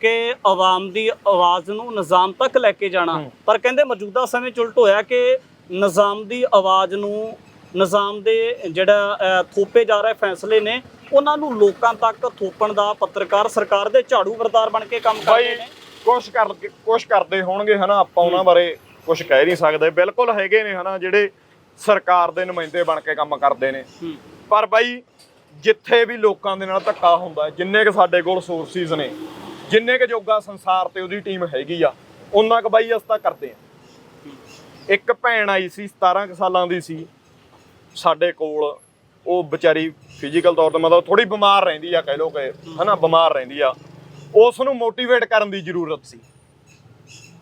ਕਿ ਆਵਾਮ ਦੀ ਆਵਾਜ਼ ਨੂੰ ਨਿਜ਼ਾਮ ਤੱਕ ਲੈ ਕੇ ਜਾਣਾ। ਪਰ ਕਹਿੰਦੇ ਮੌਜੂਦਾ ਸਮੇਂ 'ਚ ਉਲਟ ਹੋਇਆ ਕਿ ਨਿਜ਼ਾਮ ਦੀ ਆਵਾਜ਼ ਨੂੰ ਨਿਜ਼ਾਮ ਦੇ ਜਿਹੜਾ ਥੋਪੇ ਜਾ ਰਹੇ ਫੈਸਲੇ ਨੇ ਉਹਨਾਂ ਨੂੰ ਲੋਕਾਂ ਤੱਕ ਥੋਪਣ ਦਾ ਪੱਤਰਕਾਰ ਸਰਕਾਰ ਦੇ ਝਾੜੂ ਵਰਦਾਰ ਬਣ ਕੇ ਕੰਮ ਕਰਦੇ ਨੇ। ਕੁਛ ਕਰ ਕੁਛ ਕਰਦੇ ਹੋਣਗੇ ਹਨਾ ਆਪਾਂ ਉਹਨਾਂ ਬਾਰੇ ਕੁਛ ਕਹਿ ਨਹੀਂ ਸਕਦੇ। ਬਿਲਕੁਲ ਹੈਗੇ ਨੇ ਹਨਾ ਜਿਹੜੇ ਸਰਕਾਰ ਦੇ ਨੁਮਾਇੰਦੇ ਬਣ ਕੇ ਕੰਮ ਕਰਦੇ ਨੇ। ਪਰ ਬਾਈ ਜਿੱਥੇ ਵੀ ਲੋਕਾਂ ਦੇ ਨਾਲ ਧੱਕਾ ਹੁੰਦਾ ਜਿੰਨੇ ਕ ਸਾਡੇ ਕੋਲ ਸੋਰਸਿਸ ਨੇ ਜਿੰਨੇ ਕ ਜੋਗਾ ਸੰਸਾਰ ਤੇ ਉਹਦੀ ਟੀਮ ਹੈਗੀ ਆ ਉਹਨਾਂ ਕ ਬਾਈ ਅਸੀਂ ਤਾਂ ਕਰਦੇ ਆ। ਇੱਕ ਭੈਣ ਆਈ ਸੀ 17 ਕੁ ਸਾਲਾਂ ਦੀ ਸੀ। ਸਾਡੇ ਕੋਲ ਉਹ ਵਿਚਾਰੀ ਫਿਜ਼ੀਕਲ ਤੌਰ ਤੇ ਮਤਲਬ ਥੋੜੀ ਬਿਮਾਰ ਰਹਿੰਦੀ ਆ ਕਹਿ ਲੋ ਕਿ ਹਨਾ ਬਿਮਾਰ ਰਹਿੰਦੀ ਆ। ਉਸ ਨੂੰ ਮੋਟੀਵੇਟ ਕਰਨ ਦੀ ਜ਼ਰੂਰਤ ਸੀ।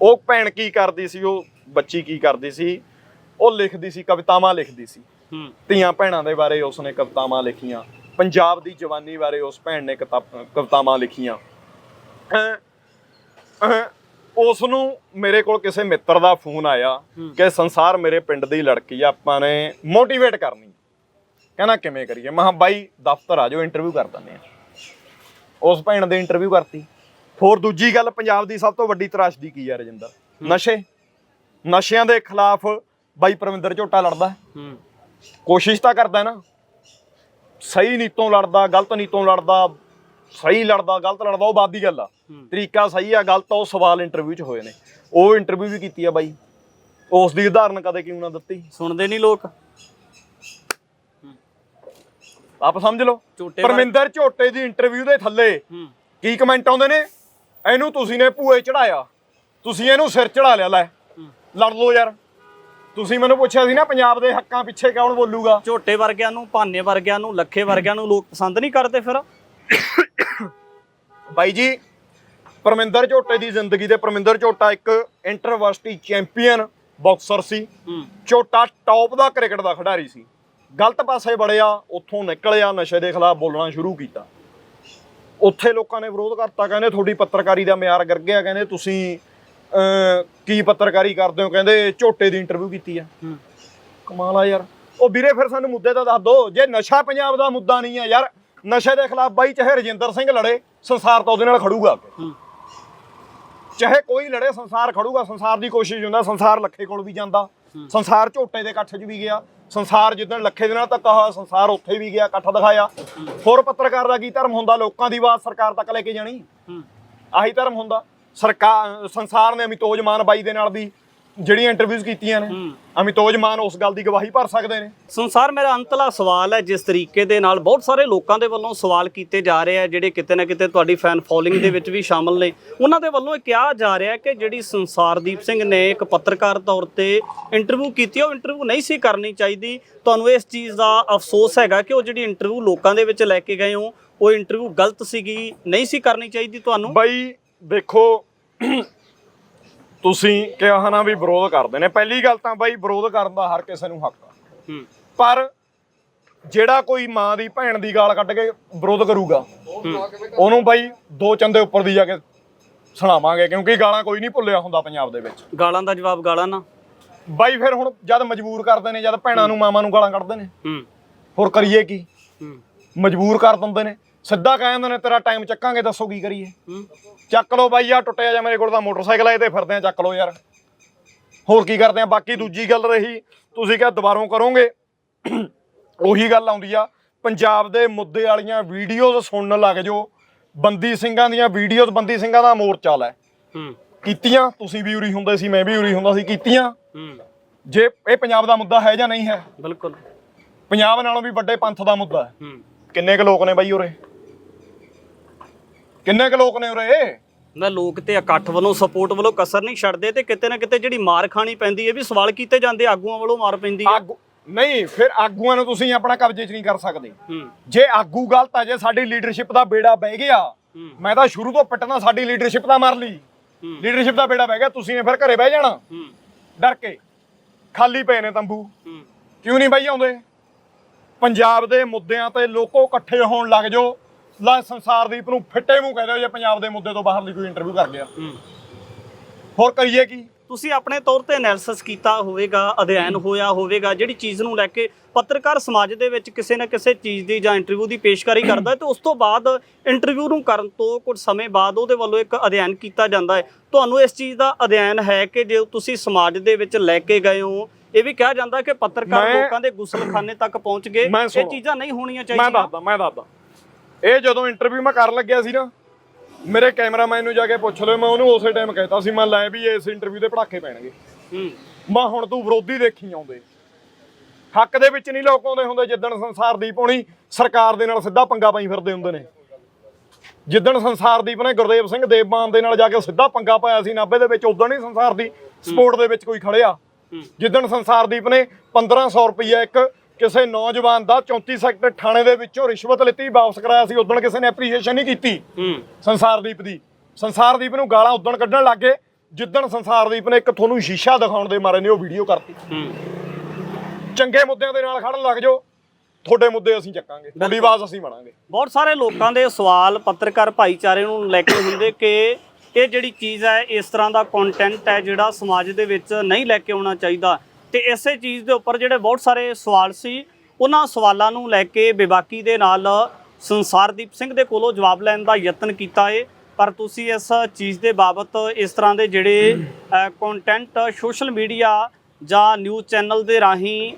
ਉਹ ਭੈਣ ਕੀ ਕਰਦੀ ਸੀ ਉਹ ਬੱਚੀ ਕੀ ਕਰਦੀ ਸੀ ਉਹ ਲਿਖਦੀ ਸੀ ਕਵਿਤਾਵਾਂ ਲਿਖਦੀ ਸੀ। ਧੀਆਂ ਭੈਣਾਂ ਦੇ ਬਾਰੇ ਉਸਨੇ ਕਵਿਤਾਵਾਂ ਲਿਖੀਆਂ। ਪੰਜਾਬ ਦੀ ਜਵਾਨੀ ਬਾਰੇ ਉਸ ਭੈਣ ਨੇ ਕਵਿਤਾਵਾਂ ਲਿਖੀਆਂ। ਉਸ ਨੂੰ ਮੇਰੇ ਕੋਲ ਕਿਸੇ ਮਿੱਤਰ ਦਾ ਫੋਨ ਆਇਆ ਹੂੰ। ਕਿ ਸੰਸਾਰ ਮੇਰੇ ਪਿੰਡ ਦੀ ਲੜਕੀ ਆ ਆਪਾਂ ਨੇ ਮੋਟੀਵੇਟ ਕਰਨੀ ਕਹਿੰਦਾ ਕਿਵੇਂ ਕਰੀਏ? ਮੈਂ ਕਿਹਾ ਬਾਈ ਦਫ਼ਤਰ ਆ ਜਾਓ ਇੰਟਰਵਿਊ ਕਰ ਦਿੰਦੇ ਆ। ਉਸ ਭੈਣ ਦੇ ਇੰਟਰਵਿਊ ਕਰਤੀ। ਹੋਰ ਦੂਜੀ ਗੱਲ ਪੰਜਾਬ ਦੀ ਸਭ ਤੋਂ ਵੱਡੀ ਤਰਾਸ਼ਦੀ ਕੀ ਆ ਰਜਿੰਦਰ? ਨਸ਼ੇ। ਨਸ਼ਿਆਂ ਦੇ ਖਿਲਾਫ ਬਾਈ ਪ੍ਰਵਿੰਦਰ ਝੋਟਾ ਲੜਦਾ। ਹੈ। ਹੂੰ। ਕੋਸ਼ਿਸ਼ ਤਾਂ ਕਰਦਾ ਨਾ। ਸਹੀ ਨੀਤੋਂ ਲੜਦਾ ਗਲਤ ਨੀਤੋਂ ਲੜਦਾ ਸਹੀ ਲੜਦਾ ਗਲਤ ਲੜਦਾ ਉਹ ਬਾਤ ਦੀ ਗੱਲ ਆ। ਤਰੀਕਾ ਸਹੀ ਆ ਗਲਤ ਆ, ਉਹ ਸਵਾਲ ਇੰਟਰਵਿਊ 'ਚ ਹੋਏ ਨੇ। ਉਹ ਇੰਟਰਵਿਊ ਵੀ ਕੀਤੀ ਆ ਬਾਈ। ਉਸ ਦੀ ਉਦਾਹਰਨ ਕਦੇ ਕਿਉਂ ਨਾ ਦਿੱਤੀ? ਸੁਣਦੇ ਨਹੀਂ ਲੋਕ। ਆਪ ਸਮਝ ਲਓ। ਝੋਟੇ ਪਰਮਿੰਦਰ ਝੋਟੇ ਦੀ ਇੰਟਰਵਿਊ ਦੇ ਥੱਲੇ ਹੂੰ। ਕੀ ਕਮੈਂਟ ਆਉਂਦੇ ਨੇ? ਇਹਨੂੰ ਤੁਸੀਂ ਨੇ ਭੂਏ ਚੜਾਇਆ। ਤੁਸੀਂ ਇਹਨੂੰ ਸਿਰ ਚੜਾ ਲਿਆ ਲੈ। ਹੂੰ। ਲੜ ਲਓ ਯਾਰ। ਤੁਸੀਂ ਮੈਨੂੰ ਪੁੱਛਿਆ ਸੀ ਨਾ ਪੰਜਾਬ ਦੇ ਹੱਕਾਂ ਪਿੱਛੇ ਕੌਣ ਬੋਲੂਗਾ? ਝੋਟੇ ਵਰਗਿਆਂ ਨੂੰ ਭਾਨੇ ਵਰਗਿਆਂ ਨੂੰ ਲੱਖੇ ਵਰਗਿਆਂ ਨੂੰ ਲੋਕ ਪਸੰਦ ਨਹੀਂ ਕਰਦੇ ਫਿਰ? ਬਾਈ ਜੀ ਪਰਮਿੰਦਰ ਝੋਟੇ ਦੀ ਜ਼ਿੰਦਗੀ ਦੇ ਪਰਮਿੰਦਰ ਝੋਟਾ ਇੱਕ ਇੰਟਰਵਰਸਿਟੀ ਚੈਂਪੀਅਨ ਬਾਕਸਰ ਸੀ। ਝੋਟਾ ਟੌਪ ਦਾ ਕ੍ਰਿਕਟ ਦਾ ਖਿਡਾਰੀ ਸੀ। ਗਲਤ ਪਾਸੇ ਵੜਿਆ ਉੱਥੋਂ ਨਿਕਲਿਆ ਨਸ਼ੇ ਦੇ ਖਿਲਾਫ ਬੋਲਣਾ ਸ਼ੁਰੂ ਕੀਤਾ। ਉੱਥੇ ਲੋਕਾਂ ਨੇ ਵਿਰੋਧ ਕਰਤਾ ਕਹਿੰਦੇ ਤੁਹਾਡੀ ਪੱਤਰਕਾਰੀ ਦਾ ਮਿਆਰ ਗਿਰ ਗਿਆ ਕਹਿੰਦੇ ਤੁਸੀਂ ਕੀ ਪੱਤਰਕਾਰੀ ਕਰਦੇ ਹੋ? ਕਹਿੰਦੇ ਝੋਟੇ ਦੀ ਇੰਟਰਵਿਊ ਕੀਤੀ ਆ। ਕਮਾਲ ਆ ਯਾਰ। ਉਹ ਵੀਰੇ ਫਿਰ ਸਾਨੂੰ ਮੁੱਦੇ ਤਾਂ ਦੱਸ ਦੋ। ਜੇ ਨਸ਼ਾ ਪੰਜਾਬ ਦਾ ਮੁੱਦਾ ਨਹੀਂ ਆ ਯਾਰ ਨਸ਼ੇ ਦੇ ਖਿਲਾਫ ਬਾਈ ਚਾਹੇ ਰਜਿੰਦਰ ਸਿੰਘ ਲੜੇ ਸੰਸਾਰ ਤਾਂ ਉਹਦੇ ਨਾਲ ਖੜੂਗਾ ਚਾਹੇ ਕੋਈ ਲੜੇ ਸੰਸਾਰ ਖੜੂਗਾ ਸੰਸਾਰ ਦੀ ਕੋਸ਼ਿਸ਼ ਹੁੰਦਾ ਸੰਸਾਰ ਲੱਖੇ ਕੋਲ ਵੀ ਜਾਂਦਾ। ਸੰਸਾਰ ਝੋਟੇ ਦੇ ਇਕੱਠ 'ਚ ਵੀ ਗਿਆ। ਸੰਸਾਰ ਜਿੱਦਣ ਲੱਖੇ ਦੇ ਨਾਲ ਧੱਕਾ ਹੋਇਆ ਸੰਸਾਰ ਉੱਥੇ ਵੀ ਗਿਆ ਇਕੱਠ ਦਿਖਾਇਆ। ਹੋਰ ਪੱਤਰਕਾਰ ਦਾ ਕੀ ਧਰਮ ਹੁੰਦਾ? ਲੋਕਾਂ ਦੀ ਆਵਾਜ਼ ਸਰਕਾਰ ਤੱਕ ਲੈ ਕੇ ਜਾਣੀ। ਆਹੀ ਧਰਮ ਹੁੰਦਾ। ਸਰਕਾਰ ਸੰਸਾਰ ਨੇ ਅਮਿਤੋਜ ਮਾਨ ਬਾਈ ਦੇ ਨਾਲ ਵੀ ਜਿਹੜੀਆਂ ਇੰਟਰਵਿਊਜ਼ ਕੀਤੀਆਂ ਨੇ ਅਮਿਤੋਜ ਮਾਨ ਉਸ ਗੱਲ ਦੀ ਗਵਾਹੀ ਭਰ ਸਕਦੇ ਨੇ। ਸੰਸਾਰ ਮੇਰਾ ਅੰਤਲਾ ਸਵਾਲ ਹੈ ਜਿਸ ਤਰੀਕੇ ਦੇ ਨਾਲ ਬਹੁਤ ਸਾਰੇ ਲੋਕਾਂ ਦੇ ਵੱਲੋਂ ਸਵਾਲ ਕੀਤੇ ਜਾ ਰਹੇ ਆ ਜਿਹੜੇ ਕਿਤੇ ਨਾ ਕਿਤੇ ਤੁਹਾਡੀ ਫੈਨ ਫੋਲੋਇੰਗ ਦੇ ਵਿੱਚ ਵੀ ਸ਼ਾਮਲ ਨੇ। ਉਹਨਾਂ ਦੇ ਵੱਲੋਂ ਇਹ ਕਿਹਾ ਜਾ ਰਿਹਾ ਕਿ ਜਿਹੜੀ ਸੰਸਾਰਦੀਪ ਸਿੰਘ ਨੇ ਇੱਕ ਪੱਤਰਕਾਰ ਤੌਰ ਤੇ ਇੰਟਰਵਿਊ ਕੀਤੀ ਉਹ ਇੰਟਰਵਿਊ ਨਹੀਂ ਸੀ ਕਰਨੀ ਚਾਹੀਦੀ। ਤੁਹਾਨੂੰ ਇਸ ਚੀਜ਼ ਦਾ ਅਫਸੋਸ ਹੈਗਾ ਕਿ ਉਹ ਜਿਹੜੀ ਇੰਟਰਵਿਊ ਲੋਕਾਂ ਦੇ ਵਿੱਚ ਲੈ ਕੇ ਗਏ ਹੋ ਉਹ ਇੰਟਰਵਿਊ ਗਲਤ ਸੀਗੀ ਨਹੀਂ ਸੀ ਕਰਨੀ ਚਾਹੀਦੀ ਤੁਹਾਨੂੰ? ਬਾਈ ਦੇਖੋ ਤੁਸੀਂ ਕਿਹਾ ਨਾ ਵੀ ਵਿਰੋਧ ਕਰਦੇ ਨੇ। ਪਹਿਲੀ ਗੱਲ ਤਾਂ ਬਾਈ ਵਿਰੋਧ ਕਰਨ ਦਾ ਹਰ ਕਿਸੇ ਨੂੰ ਹੱਕ ਆ। ਹੂੰ। ਪਰ ਜਿਹੜਾ ਕੋਈ ਮਾਂ ਦੀ ਭੈਣ ਦੀ ਗਾਲ ਕੱਢ ਕੇ ਵਿਰੋਧ ਕਰੂਗਾ ਉਹਨੂੰ ਬਾਈ ਦੋ ਚੰਦੇ ਉੱਪਰ ਦੀ ਜਾ ਕੇ ਸੁਣਾਵਾਂਗੇ ਕਿਉਂਕਿ ਗਾਲਾਂ ਕੋਈ ਨਹੀਂ ਭੁੱਲਿਆ ਹੁੰਦਾ ਪੰਜਾਬ ਦੇ ਵਿੱਚ। ਗਾਲਾਂ ਦਾ ਜਵਾਬ ਗਾਲਾਂ ਨਾ। ਬਾਈ ਫਿਰ ਹੁਣ ਜਦ ਮਜਬੂਰ ਕਰਦੇ ਨੇ ਜਦ ਭੈਣਾਂ ਨੂੰ ਮਾਵਾਂ ਨੂੰ ਗਾਲਾਂ ਕੱਢਦੇ ਨੇ ਹੂੰ। ਹੋਰ ਕਰੀਏ ਕੀ? ਹੂੰ। ਮਜਬੂਰ ਕਰ ਦਿੰਦੇ ਨੇ। ਸਿੱਧਾ ਕਹਿ ਦਿੰਦੇ ਨੇ ਤੇਰਾ ਟਾਈਮ ਚੱਕਾਂਗੇ ਦੱਸੋ ਕੀ ਕਰੀਏ। ਚੱਕ ਲਓ ਬਾਈ ਆ ਟੁੱਟਿਆ ਜਾ ਮੇਰੇ ਕੋਲ ਤਾਂ ਮੋਟਰਸਾਈਕਲ ਆ ਇਹ ਤੇ ਫਿਰਦੇ ਆ ਚੱਕ ਲਓ ਯਾਰ। ਹੋਰ ਕੀ ਕਰਦੇ ਆ ਬਾਕੀ ਦੂਜੀ ਗੱਲ ਰਹੀ ਤੁਸੀਂ ਕਿਹਾ ਦੁਬਾਰੋਂ ਕਰੋਗੇ। ਉਹੀ ਗੱਲ ਆਉਂਦੀ ਆ ਪੰਜਾਬ ਦੇ ਮੁੱਦੇ ਵਾਲੀਆਂ ਵੀਡੀਓਜ਼ ਸੁਣਨ ਲੱਗ ਜਾਓ। ਬੰਦੀ ਸਿੰਘਾਂ ਦੀਆਂ ਵੀਡੀਓਜ਼ ਬੰਦੀ ਸਿੰਘਾਂ ਦਾ ਮੋਰਚਾ ਲੈ। ਹੂੰ। ਕੀਤੀਆਂ ਤੁਸੀਂ ਵੀ ਉਰੀ ਹੁੰਦੇ ਸੀ ਮੈਂ ਵੀ ਉਰੀ ਹੁੰਦਾ ਸੀ ਕੀਤੀਆਂ। ਜੇ ਇਹ ਪੰਜਾਬ ਦਾ ਮੁੱਦਾ ਹੈ ਜਾਂ ਨਹੀਂ ਹੈ ਬਿਲਕੁਲ। ਪੰਜਾਬ ਨਾਲੋਂ ਵੀ ਵੱਡੇ ਪੰਥ ਦਾ ਮੁੱਦਾ ਹੈ। ਹੂੰ। ਕਿੰਨੇ ਕੁ ਲੋਕ ਨੇ ਬਾਈ ਉਰੇ? ਕਿੰਨੇ ਕੁ ਲੋਕ ਨੇ ਉਰੇ? ਨਾ ਲੋਕ ਤੇ ਇਕੱਠ ਵੱਲੋਂ ਸਪੋਰਟ ਵੱਲੋਂ ਕਸਰ ਨਹੀਂ ਛੱਡਦੇ ਤੇ ਕਿਤੇ ਨਾ ਕਿਤੇ ਜਿਹੜੀ ਮਾਰ ਖਾਣੀ ਪੈਂਦੀ ਹੈ ਵੀ ਸਵਾਲ ਕੀਤੇ ਜਾਂਦੇ ਆਗੂਆਂ ਵੱਲੋਂ ਮਾਰ ਪੈਂਦੀ ਹੈ। ਆਗੂ ਨਹੀਂ ਫਿਰ ਆਗੂਆਂ ਨੂੰ ਤੁਸੀਂ ਆਪਣਾ ਕਬਜ਼ੇ 'ਚ ਨਹੀਂ ਕਰ ਸਕਦੇ। ਹੂੰ। ਜੇ ਆਗੂ ਗਲਤ ਆ ਜੇ ਸਾਡੀ ਲੀਡਰਸ਼ਿਪ ਦਾ ਬੇੜਾ ਬਹਿ ਗਿਆ ਹੂੰ। ਮੈਂ ਤਾਂ ਸ਼ੁਰੂ ਤੋਂ ਪਿੱਟਣਾ ਸਾਡੀ ਲੀਡਰਸ਼ਿਪ ਦਾ ਮਰ ਲਈ। ਹੂੰ। ਲੀਡਰਸ਼ਿਪ ਦਾ ਬੇੜਾ ਬਹਿ ਗਿਆ ਤੁਸੀਂ ਨੇ ਫਿਰ ਘਰੇ ਬਹਿ ਜਾਣਾ। ਹੂੰ। ਡਰ ਕੇ। ਖਾਲੀ ਪਏ ਨੇ ਤੰਬੂ। ਹੂੰ। ਕਿਉਂ ਨਹੀਂ ਬਾਈ ਆਉਂਦੇ? ਪੰਜਾਬ ਦੇ ਮੁੱਦਿਆਂ ਤੇ ਲੋਕੋ ਇਕੱਠੇ ਹੋਣ ਲੱਗ ਜਾਓ। ਲੈ ਸੰਸਾਰਦੀਪ ਨੂੰ ਫਿੱਟੇ ਮੂੰਹ ਕਹਿ ਦਿਓ ਜੇ ਪੰਜਾਬ ਦੇ ਮੁੱਦੇ ਤੋਂ ਬਾਹਰਲੀ ਕੋਈ ਇੰਟਰਵਿਊ ਕਰ ਹੂੰ। ਹੋਰ ਕਰੀਏ ਕੀ? ਤੁਸੀਂ ਆਪਣੇ ਤੌਰ ਤੇ ਐਨਾਲਿਸਿਸ ਕੀਤਾ ਹੋਵੇਗਾ ਅਧਿਐਨ ਹੋਇਆ ਹੋਵੇਗਾ ਜਿਹੜੀ ਚੀਜ਼ ਨੂੰ ਲੈ ਕੇ ਪੱਤਰਕਾਰ ਸਮਾਜ ਦੇ ਵਿੱਚ ਕਿਸੇ ਨਾ ਕਿਸੇ ਚੀਜ਼ ਦੀ ਜਾਂ ਇੰਟਰਵਿਊ ਦੀ ਪੇਸ਼ਕਾਰੀ ਕਰਦਾ ਹੈ ਤੇ ਉਸ ਤੋਂ ਬਾਅਦ ਇੰਟਰਵਿਊ ਨੂੰ ਕਰਨ ਤੋਂ ਕੁਝ ਸਮੇਂ ਬਾਅਦ ਉਹਦੇ ਵੱਲੋਂ ਇੱਕ ਅਧਿਐਨ ਕੀਤਾ ਜਾਂਦਾ ਹੈ। ਤੁਹਾਨੂੰ ਇਸ ਚੀਜ਼ ਦਾ ਅਧਿਐਨ ਹੈ ਕਿ ਜੇ ਤੁਸੀਂ ਸਮਾਜ ਦੇ ਵਿੱਚ ਲੈ ਕੇ ਗਏ ਹੋ ਇਹ ਵੀ ਕਿਹਾ ਜਾਂਦਾ ਕਿ ਪੱਤਰਕਾਰ ਮੈਂ- ਲੋਕਾਂ ਦੇ ਗੁਸਲਖਾਨੇ ਤੱਕ ਪਹੁੰਚ ਗਏ। ਮੈਂ ਇਹ। ਚੀਜ਼ਾਂ ਨਹੀਂ ਹੋਣੀਆਂ ਮੈਂ ਚਾਹੀਦੀਆਂ। ਦੱਸਦਾ ਮੈਂ ਦੱਸਦਾ। ਇਹ ਜਦੋਂ ਇੰਟਰਵਿਊ ਮੈਂ ਕਰਨ ਲੱਗਿਆ ਸੀ ਨਾ ਮੇਰੇ ਕੈਮਰਾਮੈਨ ਨੂੰ ਜਾ ਕੇ ਪੁੱਛ ਲਿਓ ਮੈਂ ਉਹਨੂੰ ਉਸੇ ਟਾਈਮ ਕਹਿਤਾ ਸੀ ਮੈਂ ਲੈ ਵੀ ਇਸ ਇੰਟਰਵਿਊ ਦੇ ਪੜਾਕੇ ਪੈਣਗੇ। ਹੂੰ। ਮੈਂ ਹੁਣ ਤੂੰ ਵਿਰੋਧੀ ਦੇਖੀ ਆਉਂਦੇ। ਹੱਕ ਦੇ ਵਿੱਚ ਨਹੀਂ ਲੋਕ ਆਉਂਦੇ ਹੁੰਦੇ ਜਿੱਦਣ ਸੰਸਾਰਦੀਪ ਹੋਣੀ ਸਰਕਾਰ ਦੇ ਨਾਲ ਸਿੱਧਾ ਪੰਗਾ ਪਾਈ ਫਿਰਦੇ ਹੁੰਦੇ ਨੇ। ਜਿੱਦਣ ਸੰਸਾਰਦੀਪ ਨੇ ਗੁਰਦੇਵ ਸਿੰਘ ਦੇਵਮਾਨ ਦੇ ਨਾਲ ਜਾ ਕੇ ਸਿੱਧਾ ਪੰਗਾ ਪਾਇਆ ਸੀ ਨਾਭੇ ਦੇ ਵਿੱਚ ਉਦੋਂ ਨਹੀਂ ਸੰਸਾਰਦੀਪ ਸਪੋਰਟ ਦੇ ਵਿੱਚ ਕੋਈ ਖੜਿਆ। ਜਿੱਦਣ ਸੰਸਾਰਦੀਪ ਨੇ 1500 ਰੁਪਈਆ ਇੱਕ ਕਿਸੇ ਨੌਜਵਾਨ ਦਾ 34 ਸੈਕਟਰ ਥਾਣੇ ਦੇ ਵਿੱਚੋਂ ਰਿਸ਼ਵਤ ਲਿੱਤੀ ਵਾਪਸ ਕਰਾਇਆ ਸੀ ਉਦੋਂ ਕਿਸੇ ਨੇ ਐਪਰੀਸ਼ੀਏਸ਼ਨ ਨਹੀਂ ਕੀਤੀ। ਹੂੰ। ਸੰਸਾਰਦੀਪ ਦੀ। ਸੰਸਾਰਦੀਪ ਨੂੰ ਗਾਲਾਂ ਉਦੋਂ ਕੱਢਣ ਲੱਗੇ ਜਿੱਦਣ ਸੰਸਾਰਦੀਪ ਨੇ ਇੱਕ ਤੁਹਾਨੂੰ ਸ਼ੀਸ਼ਾ ਦਿਖਾਉਣ ਦੇ ਮਾਰੇ ਨੇ ਉਹ ਵੀਡੀਓ ਕਰਤੀ। ਹੂੰ। ਚੰਗੇ ਮੁੱਦਿਆਂ ਦੇ ਨਾਲ ਖੜਨ ਲੱਗ ਜਾਓ ਤੁਹਾਡੇ ਮੁੱਦੇ ਅਸੀਂ ਚੱਕਾਂਗੇ ਤੁਹਾਡੀ ਆਵਾਜ਼ ਅਸੀਂ ਬਣਾਂਗੇ। ਬਹੁਤ ਸਾਰੇ ਲੋਕਾਂ ਦੇ ਸਵਾਲ ਪੱਤਰਕਾਰ ਭਾਈਚਾਰੇ ਨੂੰ ਲੈ ਕੇ ਹੁੰਦੇ ਕਿ ਇਹ ਜਿਹੜੀ ਚੀਜ਼ ਹੈ ਇਸ ਤਰ੍ਹਾਂ ਦਾ ਕੰਟੈਂਟ ਹੈ ਜਿਹੜਾ ਸਮਾਜ ਦੇ ਵਿੱਚ ਨਹੀਂ ਲੈ ਕੇ ਆਉਣਾ ਚਾਹੀਦਾ। ਤੇ ਇਸੇ ਚੀਜ਼ ਦੇ ਉੱਪਰ ਜਿਹੜੇ ਬਹੁਤ ਸਾਰੇ ਸਵਾਲ ਸੀ, ਉਹਨਾਂ ਸਵਾਲਾਂ ਨੂੰ ਲੈ ਕੇ ਬੇਬਾਕੀ ਦੇ ਨਾਲ ਸੰਸਾਰਦੀਪ ਸਿੰਘ ਦੇ ਕੋਲੋਂ ਜਵਾਬ ਲੈਣ ਦਾ ਯਤਨ ਕੀਤਾ ਏ। ਪਰ ਤੁਸੀਂ ਇਸ ਚੀਜ਼ ਦੇ ਬਾਬਤ ਇਸ ਤਰ੍ਹਾਂ ਦੇ ਜਿਹੜੇ ਕੰਟੈਂਟ ਸੋਸ਼ਲ ਮੀਡੀਆ ਜਾਂ ਨਿਊਜ਼ ਚੈਨਲ ਦੇ ਰਾਹੀਂ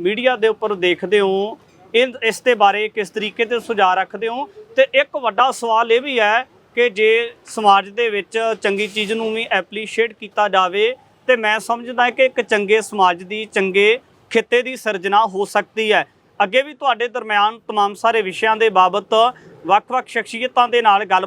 ਮੀਡੀਆ ਦੇ ਉੱਪਰ ਦੇਖਦੇ ਹੋ, ਇਹ, ਇਸ ਦੇ ਬਾਰੇ ਕਿਸ ਤਰੀਕੇ ਤੇ ਸੁਝਾਅ ਰੱਖਦੇ ਹੋ? ਤੇ ਇੱਕ ਵੱਡਾ ਸਵਾਲ ਇਹ ਵੀ ਹੈ ਕਿ ਜੇ ਸਮਾਜ ਦੇ ਵਿੱਚ ਚੰਗੀ ਚੀਜ਼ ਨੂੰ ਵੀ ਐਪਲੀਸ਼ੀਏਟ ਕੀਤਾ ਜਾਵੇ ਤੇ ਮੈਂ ਸਮਝਦਾ ਕਿ ਇੱਕ ਚੰਗੇ ਸਮਾਜ ਦੀ ਚੰਗੇ ਖਿੱਤੇ ਦੀ ਸਿਰਜਣਾ ਹੋ ਸਕਦੀ ਹੈ ਅੱਗੇ ਵੀ ਤੁਹਾਡੇ ਦਰਮਿਆਨ तमाम ਸਾਰੇ ਵਿਸ਼ਿਆਂ ਦੇ ਬਾਬਤ ਵੱਖ-ਵੱਖ ਸ਼ਖਸੀਅਤਾਂ ਦੇ ਨਾਲ ਗੱਲ